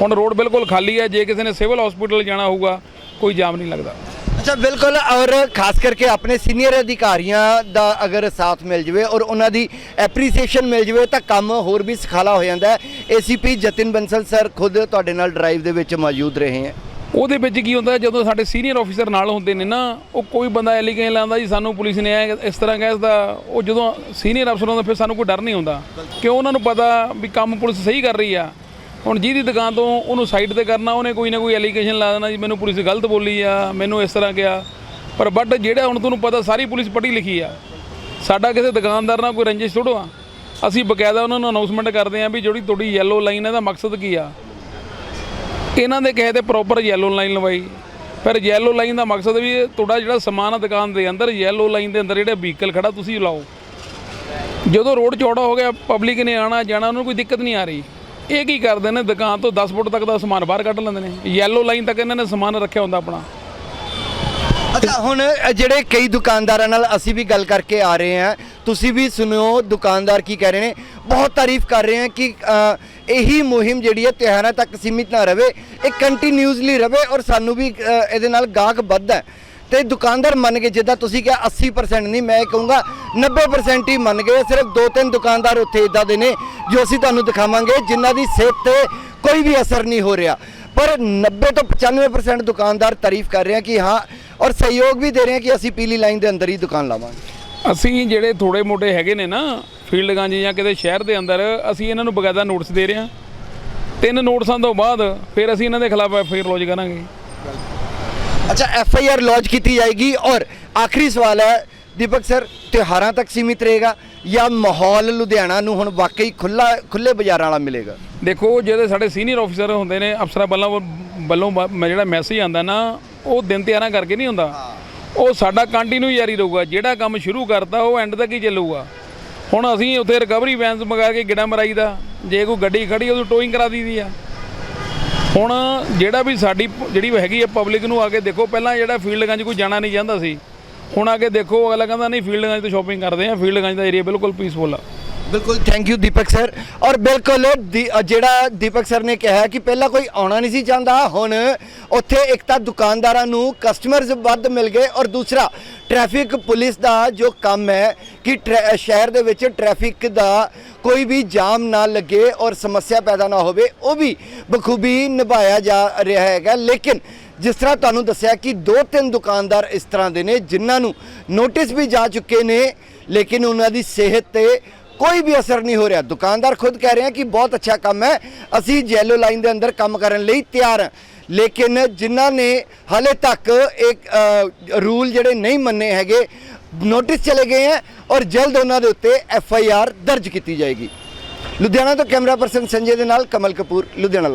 ਹੁਣ ਰੋਡ ਬਿਲਕੁਲ ਖਾਲੀ ਹੈ, ਜੇ ਕਿਸੇ ਨੇ ਸਿਵਲ ਹਸਪੀਟਲ ਜਾਣਾ ਹੋਊਗਾ, ਕੋਈ ਜਾਮ ਨਹੀਂ ਲੱਗਦਾ। ਅੱਛਾ, ਬਿਲਕੁਲ, ਔਰ ਖਾਸ ਕਰਕੇ ਆਪਣੇ ਸੀਨੀਅਰ ਅਧਿਕਾਰੀਆਂ ਦਾ ਅਗਰ ਸਾਥ ਮਿਲ ਜਵੇ ਔਰ ਉਹਨਾਂ ਦੀ ਐਪਰੀਸੀਏਸ਼ਨ ਮਿਲ ਜਵੇ, ਤਾਂ ਕੰਮ ਹੋਰ ਵੀ ਸੁਖਾਲਾ ਹੋ ਜਾਂਦਾ ਹੈ। ਏਸੀਪੀ ਜਤਿਨ ਬੰਸਲ ਸਰ ਖੁਦ ਤੁਹਾਡੇ ਨਾਲ ਡਰਾਈਵ ਦੇ ਵਿੱਚ ਮੌਜੂਦ ਰਹੇ ਹੈ। ਉਹਦੇ ਵਿੱਚ ਕੀ ਹੁੰਦਾ, ਜਦੋਂ ਸਾਡੇ ਸੀਨੀਅਰ ਆਫੀਸਰ ਨਾਲ ਹੁੰਦੇ ਨੇ ਨਾ, ਉਹ ਕੋਈ ਬੰਦਾ ਐਲੀਗੇਸ਼ਨ ਲਾਉਂਦਾ ਜੀ, ਸਾਨੂੰ ਪੁਲਿਸ ਨੇ ਇਹ ਇਸ ਤਰ੍ਹਾਂ ਕਹਿਦਾ ਉਹ ਜਦੋਂ ਸੀਨੀਅਰ ਅਫਸਰ ਹੁੰਦਾ, ਫਿਰ ਸਾਨੂੰ ਕੋਈ ਡਰ ਨਹੀਂ ਹੁੰਦਾ। ਕਿਉਂ ਉਹਨਾਂ ਨੂੰ ਪਤਾ ਵੀ ਕੰਮ ਪੁਲਿਸ ਸਹੀ ਕਰ ਰਹੀ ਆ? ਹੁਣ ਜਿਹਦੀ ਦੁਕਾਨ ਤੋਂ ਉਹਨੂੰ ਸਾਈਡ ਤੇ ਕਰਨਾ, ਉਹਨੇ ਕੋਈ ਨਾ ਕੋਈ ਐਲੀਗੇਸ਼ਨ ਲਾ ਦੇਣਾ ਜੀ, ਮੈਨੂੰ ਪੁਲਿਸ ਗਲਤ ਬੋਲੀ ਆ, ਮੈਨੂੰ ਇਸ ਤਰ੍ਹਾਂ ਕਿਹਾ। ਪਰ ਬਟ ਜਿਹੜਾ ਹੁਣ ਤੁਹਾਨੂੰ ਪਤਾ, ਸਾਰੀ ਪੁਲਿਸ ਪੜ੍ਹੀ ਲਿਖੀ ਆ। ਸਾਡਾ ਕਿਸੇ ਦੁਕਾਨਦਾਰ ਨਾਲ ਕੋਈ ਰੰਜਿਸ਼ ਥੋੜੋ ਆ। ਅਸੀਂ ਬਕਾਇਦਾ ਉਹਨਾਂ ਨੂੰ ਅਨਾਉਂਸਮੈਂਟ ਕਰਦੇ ਆ ਵੀ ਜਿਹੜੀ ਤੁਹਾਡੀ ਯੈਲੋ ਲਾਈਨ ਹੈ ਦਾ ਮਕਸਦ ਕੀ ਆ? ਇਹਨਾਂ ਦੇ ਕਹੇ ਤੇ ਪ੍ਰੋਪਰ ਯੈਲੋ ਲਾਈਨ ਲਵਾਈ। ਫਿਰ ਯੈਲੋ ਲਾਈਨ ਦਾ ਮਕਸਦ ਵੀ ਤੁਹਾਡਾ ਜਿਹੜਾ ਸਮਾਨ ਆ ਦੁਕਾਨ ਦੇ ਅੰਦਰ ਯੈਲੋ ਲਾਈਨ ਦੇ ਅੰਦਰ ਜਿਹੜਾ ਵਹੀਕਲ ਖੜਾ, ਤੁਸੀਂ ਲਾਓ। ਜਦੋਂ ਰੋਡ ਚੌੜਾ ਹੋ ਗਿਆ ਪਬਲਿਕ ਨੇ ਆਣਾ, ਜਾਣਾ, ਉਹਨੂੰ ਕੋਈ ਦਿੱਕਤ ਨਹੀਂ ਆ ਰਹੀ। ਇਹ ਕੀ ਕਰਦੇ ਨੇ, ਦੁਕਾਨ ਤੋਂ 10 ਫੁੱਟ ਤੱਕ ਦਾ ਸਮਾਨ ਬਾਹਰ ਕੱਢ ਲੈਂਦੇ ਨੇ। ਯੈਲੋ ਲਾਈਨ ਤੱਕ ਇਹਨਾਂ ਨੇ ਸਮਾਨ ਰੱਖਿਆ ਹੁੰਦਾ ਆਪਣਾ। ਅੱਛਾ, ਹੁਣ ਜਿਹੜੇ ਕਈ ਦੁਕਾਨਦਾਰਾਂ ਨਾਲ ਅਸੀਂ ਵੀ ਗੱਲ ਕਰਕੇ ਆ ਰਹੇ ਹਾਂ। ਤੁਸੀਂ ਵੀ ਸੁਣਿਓ, ਦੁਕਾਨਦਾਰ ਕੀ ਕਹਿ ਰਹੇ ਨੇ ਬਹੁਤ ਤਾਰੀਫ ਕਰ ਰਹੇ ਹਾਂ ਕਿ ਇਹੀ ਮੁਹਿੰਮ ਜਿਹੜੀ ਹੈ ਤਿਉਹਾਰਾਂ ਤੱਕ ਸੀਮਿਤ ਨਾ ਰਵੇ, ਇਹ ਕੰਟੀਨਿਊਸਲੀ ਰਵੇ ਔਰ ਸਾਨੂੰ ਵੀ ਇਹਦੇ ਨਾਲ ਗਾਹਕ ਵੱਧਦਾ ਹੈ। ਤੇ ਦੁਕਾਨਦਾਰ ਮੰਨ ਗਏ, ਜਿੱਦਾਂ ਤੁਸੀਂ ਕਿਹਾ 80% ਨਹੀਂ, ਮੈਂ ਕਹੂੰਗਾ 90% ਹੀ ਮੰਨ ਗਏ, ਸਿਰਫ ਦੋ ਤਿੰਨ ਦੁਕਾਨਦਾਰ ਉੱਥੇ ਇਦਾਂ ਦੇ ਨੇ ਜੋ ਅਸੀਂ ਤੁਹਾਨੂੰ ਦਿਖਾਵਾਂਗੇ, ਜਿਨ੍ਹਾਂ ਦੀ ਸਿਹਤ ਤੇ ਕੋਈ ਵੀ ਅਸਰ ਨਹੀਂ ਹੋ ਰਿਹਾ ਪਰ 90 ਤੋਂ 95% ਦੁਕਾਨਦਾਰ ਤਾਰੀਫ ਕਰ ਰਹੇ ਆ ਕਿ ਹਾਂ, ਔਰ ਸਹਿਯੋਗ ਵੀ ਦੇ ਰਹੇ ਆ ਕਿ ਅਸੀਂ ਪੀਲੀ ਲਾਈਨ ਦੇ ਅੰਦਰ ਹੀ ਦੁਕਾਨ ਲਾਵਾਂਗੇ ਅਸੀਂ ਜਿਹੜੇ ਥੋੜੇ ਮੋਟੇ ਹੈਗੇ ਨੇ ਨਾ ਫੀਲਡ ਗੰਜ ਜਾਂ ਕਿਤੇ ਸ਼ਹਿਰ ਦੇ ਅੰਦਰ ਅਸੀਂ ਇਹਨਾਂ ਨੂੰ ਬਕਾਇਦਾ ਨੋਟਿਸ ਦੇ ਰਹੇ ਹਾਂ। ਤਿੰਨ ਨੋਟਿਸਾਂ ਤੋਂ ਬਾਅਦ ਫਿਰ ਅਸੀਂ ਇਹਨਾਂ ਦੇ ਖਿਲਾਫ ਐਫਆਈਆਰ ਲੌਜ ਕਰਾਂਗੇ। ਅੱਛਾ ਐਫ ਆਈ ਆਰ ਲੌਂਚ ਕੀਤੀ ਜਾਏਗੀ ਔਰ ਆਖਰੀ ਸਵਾਲ ਹੈ ਦੀਪਕ ਸਰ ਤਿਉਹਾਰਾਂ ਤੱਕ ਸੀਮਿਤ ਰਹੇਗਾ ਜਾਂ ਮਾਹੌਲ ਲੁਧਿਆਣਾ ਨੂੰ ਹੁਣ ਵਾਕਈ ਖੁੱਲਾ ਖੁੱਲੇ ਬਾਜ਼ਾਰਾਂ ਵਾਲਾ ਮਿਲੇਗਾ? ਦੇਖੋ ਜਿਹੜੇ ਸਾਡੇ ਸੀਨੀਅਰ ਆਫੀਸਰ ਹੁੰਦੇ ਨੇ ਅਫਸਰਾਂ ਵੱਲੋਂ ਵੱਲੋਂ ਜਿਹੜਾ ਮੈਸੇਜ ਆਂਦਾ ਨਾ ਉਹ ਦਿਨ ਤਿਆਰਾਂ ਕਰਕੇ ਨਹੀਂ ਹੁੰਦਾ। ਉਹ ਸਾਡਾ ਕੰਟੀਨਿਊ ਜਾਰੀ ਰਹੂਗਾ। ਜਿਹੜਾ ਕੰਮ ਸ਼ੁਰੂ ਕਰਤਾ ਉਹ ਐਂਡ ਤੱਕ ਹੀ ਚੱਲੂਗਾ। ਹੁਣ ਅਸੀਂ ਉੱਥੇ ਰਿਕਵਰੀ ਵੈਨਸ ਮੰਗਾ ਕੇ ਗਿੜਾ ਮਰਾਈਦਾ ਜੇ ਕੋਈ ਗੱਡੀ ਖੜੀ ਉਹਨੂੰ ਟੋਇੰਗ ਕਰਾ ਦਈਦੀ ਆ। ਹੁਣ ਜਿਹੜਾ ਵੀ ਸਾਡੀ ਜਿਹੜੀ ਹੈਗੀ ਆ ਪਬਲਿਕ ਨੂੰ ਆ ਕੇ ਦੇਖੋ, ਪਹਿਲਾਂ ਜਿਹੜਾ ਫੀਲਡਗੰਜ ਕੋਈ ਜਾਣਾ ਨਹੀਂ ਚਾਹੁੰਦਾ ਸੀ। ਹੁਣ ਆ ਕੇ ਦੇਖੋ, ਅਗਲਾ ਕਹਿੰਦਾ, ਨਹੀਂ ਫੀਲਡਗੰਜ ਤੋਂ ਸ਼ਾਪਿੰਗ ਕਰਦੇ ਆ ਫੀਲਡਗੰਜ ਦਾ ਏਰੀਆ ਬਿਲਕੁਲ ਪੀਸਫੁਲ ਆ। ਬਿਲਕੁਲ ਥੈਂਕ ਯੂ ਦੀਪਕ ਸਰ ਔਰ ਬਿਲਕੁਲ ਦੀ- ਅ, ਜਿਹੜਾ ਦੀਪਕ ਸਰ ਨੇ ਕਿਹਾ ਕਿ ਪਹਿਲਾਂ ਕੋਈ ਆਉਣਾ ਨਹੀਂ ਸੀ ਚਾਹੁੰਦਾ ਹੁਣ ਉੱਥੇ ਇੱਕ ਤਾਂ ਦੁਕਾਨਦਾਰਾਂ ਨੂੰ ਕਸਟਮਰਸ ਵੱਧ ਮਿਲ ਗਏ ਔਰ ਦੂਸਰਾ ਟ੍ਰੈਫਿਕ ਪੁਲਿਸ ਦਾ ਜੋ ਕੰਮ ਹੈ ਕਿ ਟ੍ਰੈ- ਸ਼ਹਿਰ ਦੇ ਵਿੱਚ ਟ੍ਰੈਫਿਕ ਦਾ ਕੋਈ ਵੀ ਜਾਮ ਨਾ ਲੱਗੇ ਔਰ ਸਮੱਸਿਆ ਪੈਦਾ ਨਾ ਹੋਵੇ ਉਹ ਵੀ ਬਖੂਬੀ ਨਿਭਾਇਆ ਜਾ ਰਿਹਾ ਹੈਗਾ। ਲੇਕਿਨ ਜਿਸ ਤਰ੍ਹਾਂ ਤੁਹਾਨੂੰ ਦੱਸਿਆ ਕਿ ਦੋ ਤਿੰਨ ਦੁਕਾਨਦਾਰ ਇਸ ਤਰ੍ਹਾਂ ਦੇ ਨੇ ਜਿਨ੍ਹਾਂ ਨੂੰ ਨੋਟਿਸ ਵੀ ਜਾ ਚੁੱਕੇ ਨੇ ਲੇਕਿਨ ਉਹਨਾਂ ਦੀ ਸਿਹਤ ਤੇ ਕੋਈ ਵੀ ਅਸਰ ਨਹੀਂ ਹੋ ਰਿਹਾ। ਦੁਕਾਨਦਾਰ ਖੁਦ ਕਹਿ ਰਹੇ ਹਨ ਕਿ ਬਹੁਤ ਅੱਛਾ ਕੰਮ ਹੈ। ਅਸੀਂ ਜੈਲੋ ਲਾਈਨ ਦੇ ਅੰਦਰ ਕੰਮ ਕਰਨ ਲਈ ਤਿਆਰ ਹਾਂ। ਲੇਕਿਨ ਜਿਨ੍ਹਾਂ ਨੇ ਹਾਲੇ ਤੱਕ ਇੱਕ ਰੂਲ ਜਿਹੜੇ ਨਹੀਂ ਮੰਨੇ ਹੈਗੇ ਨੋਟਿਸ ਚਲੇ ਗਏ ਹੈ ਔਰ ਜਲਦ ਉਹਨਾਂ ਦੇ ਉੱਤੇ ਐਫ ਆਈ ਆਰ ਦਰਜ ਕੀਤੀ ਜਾਏਗੀ। ਲੁਧਿਆਣਾ ਤੋਂ ਕੈਮਰਾ ਪਰਸਨ ਸੰਜੇ ਦੇ ਨਾਲ ਕਮਲ ਕਪੂਰ, ਲੁਧਿਆਣਾ Live।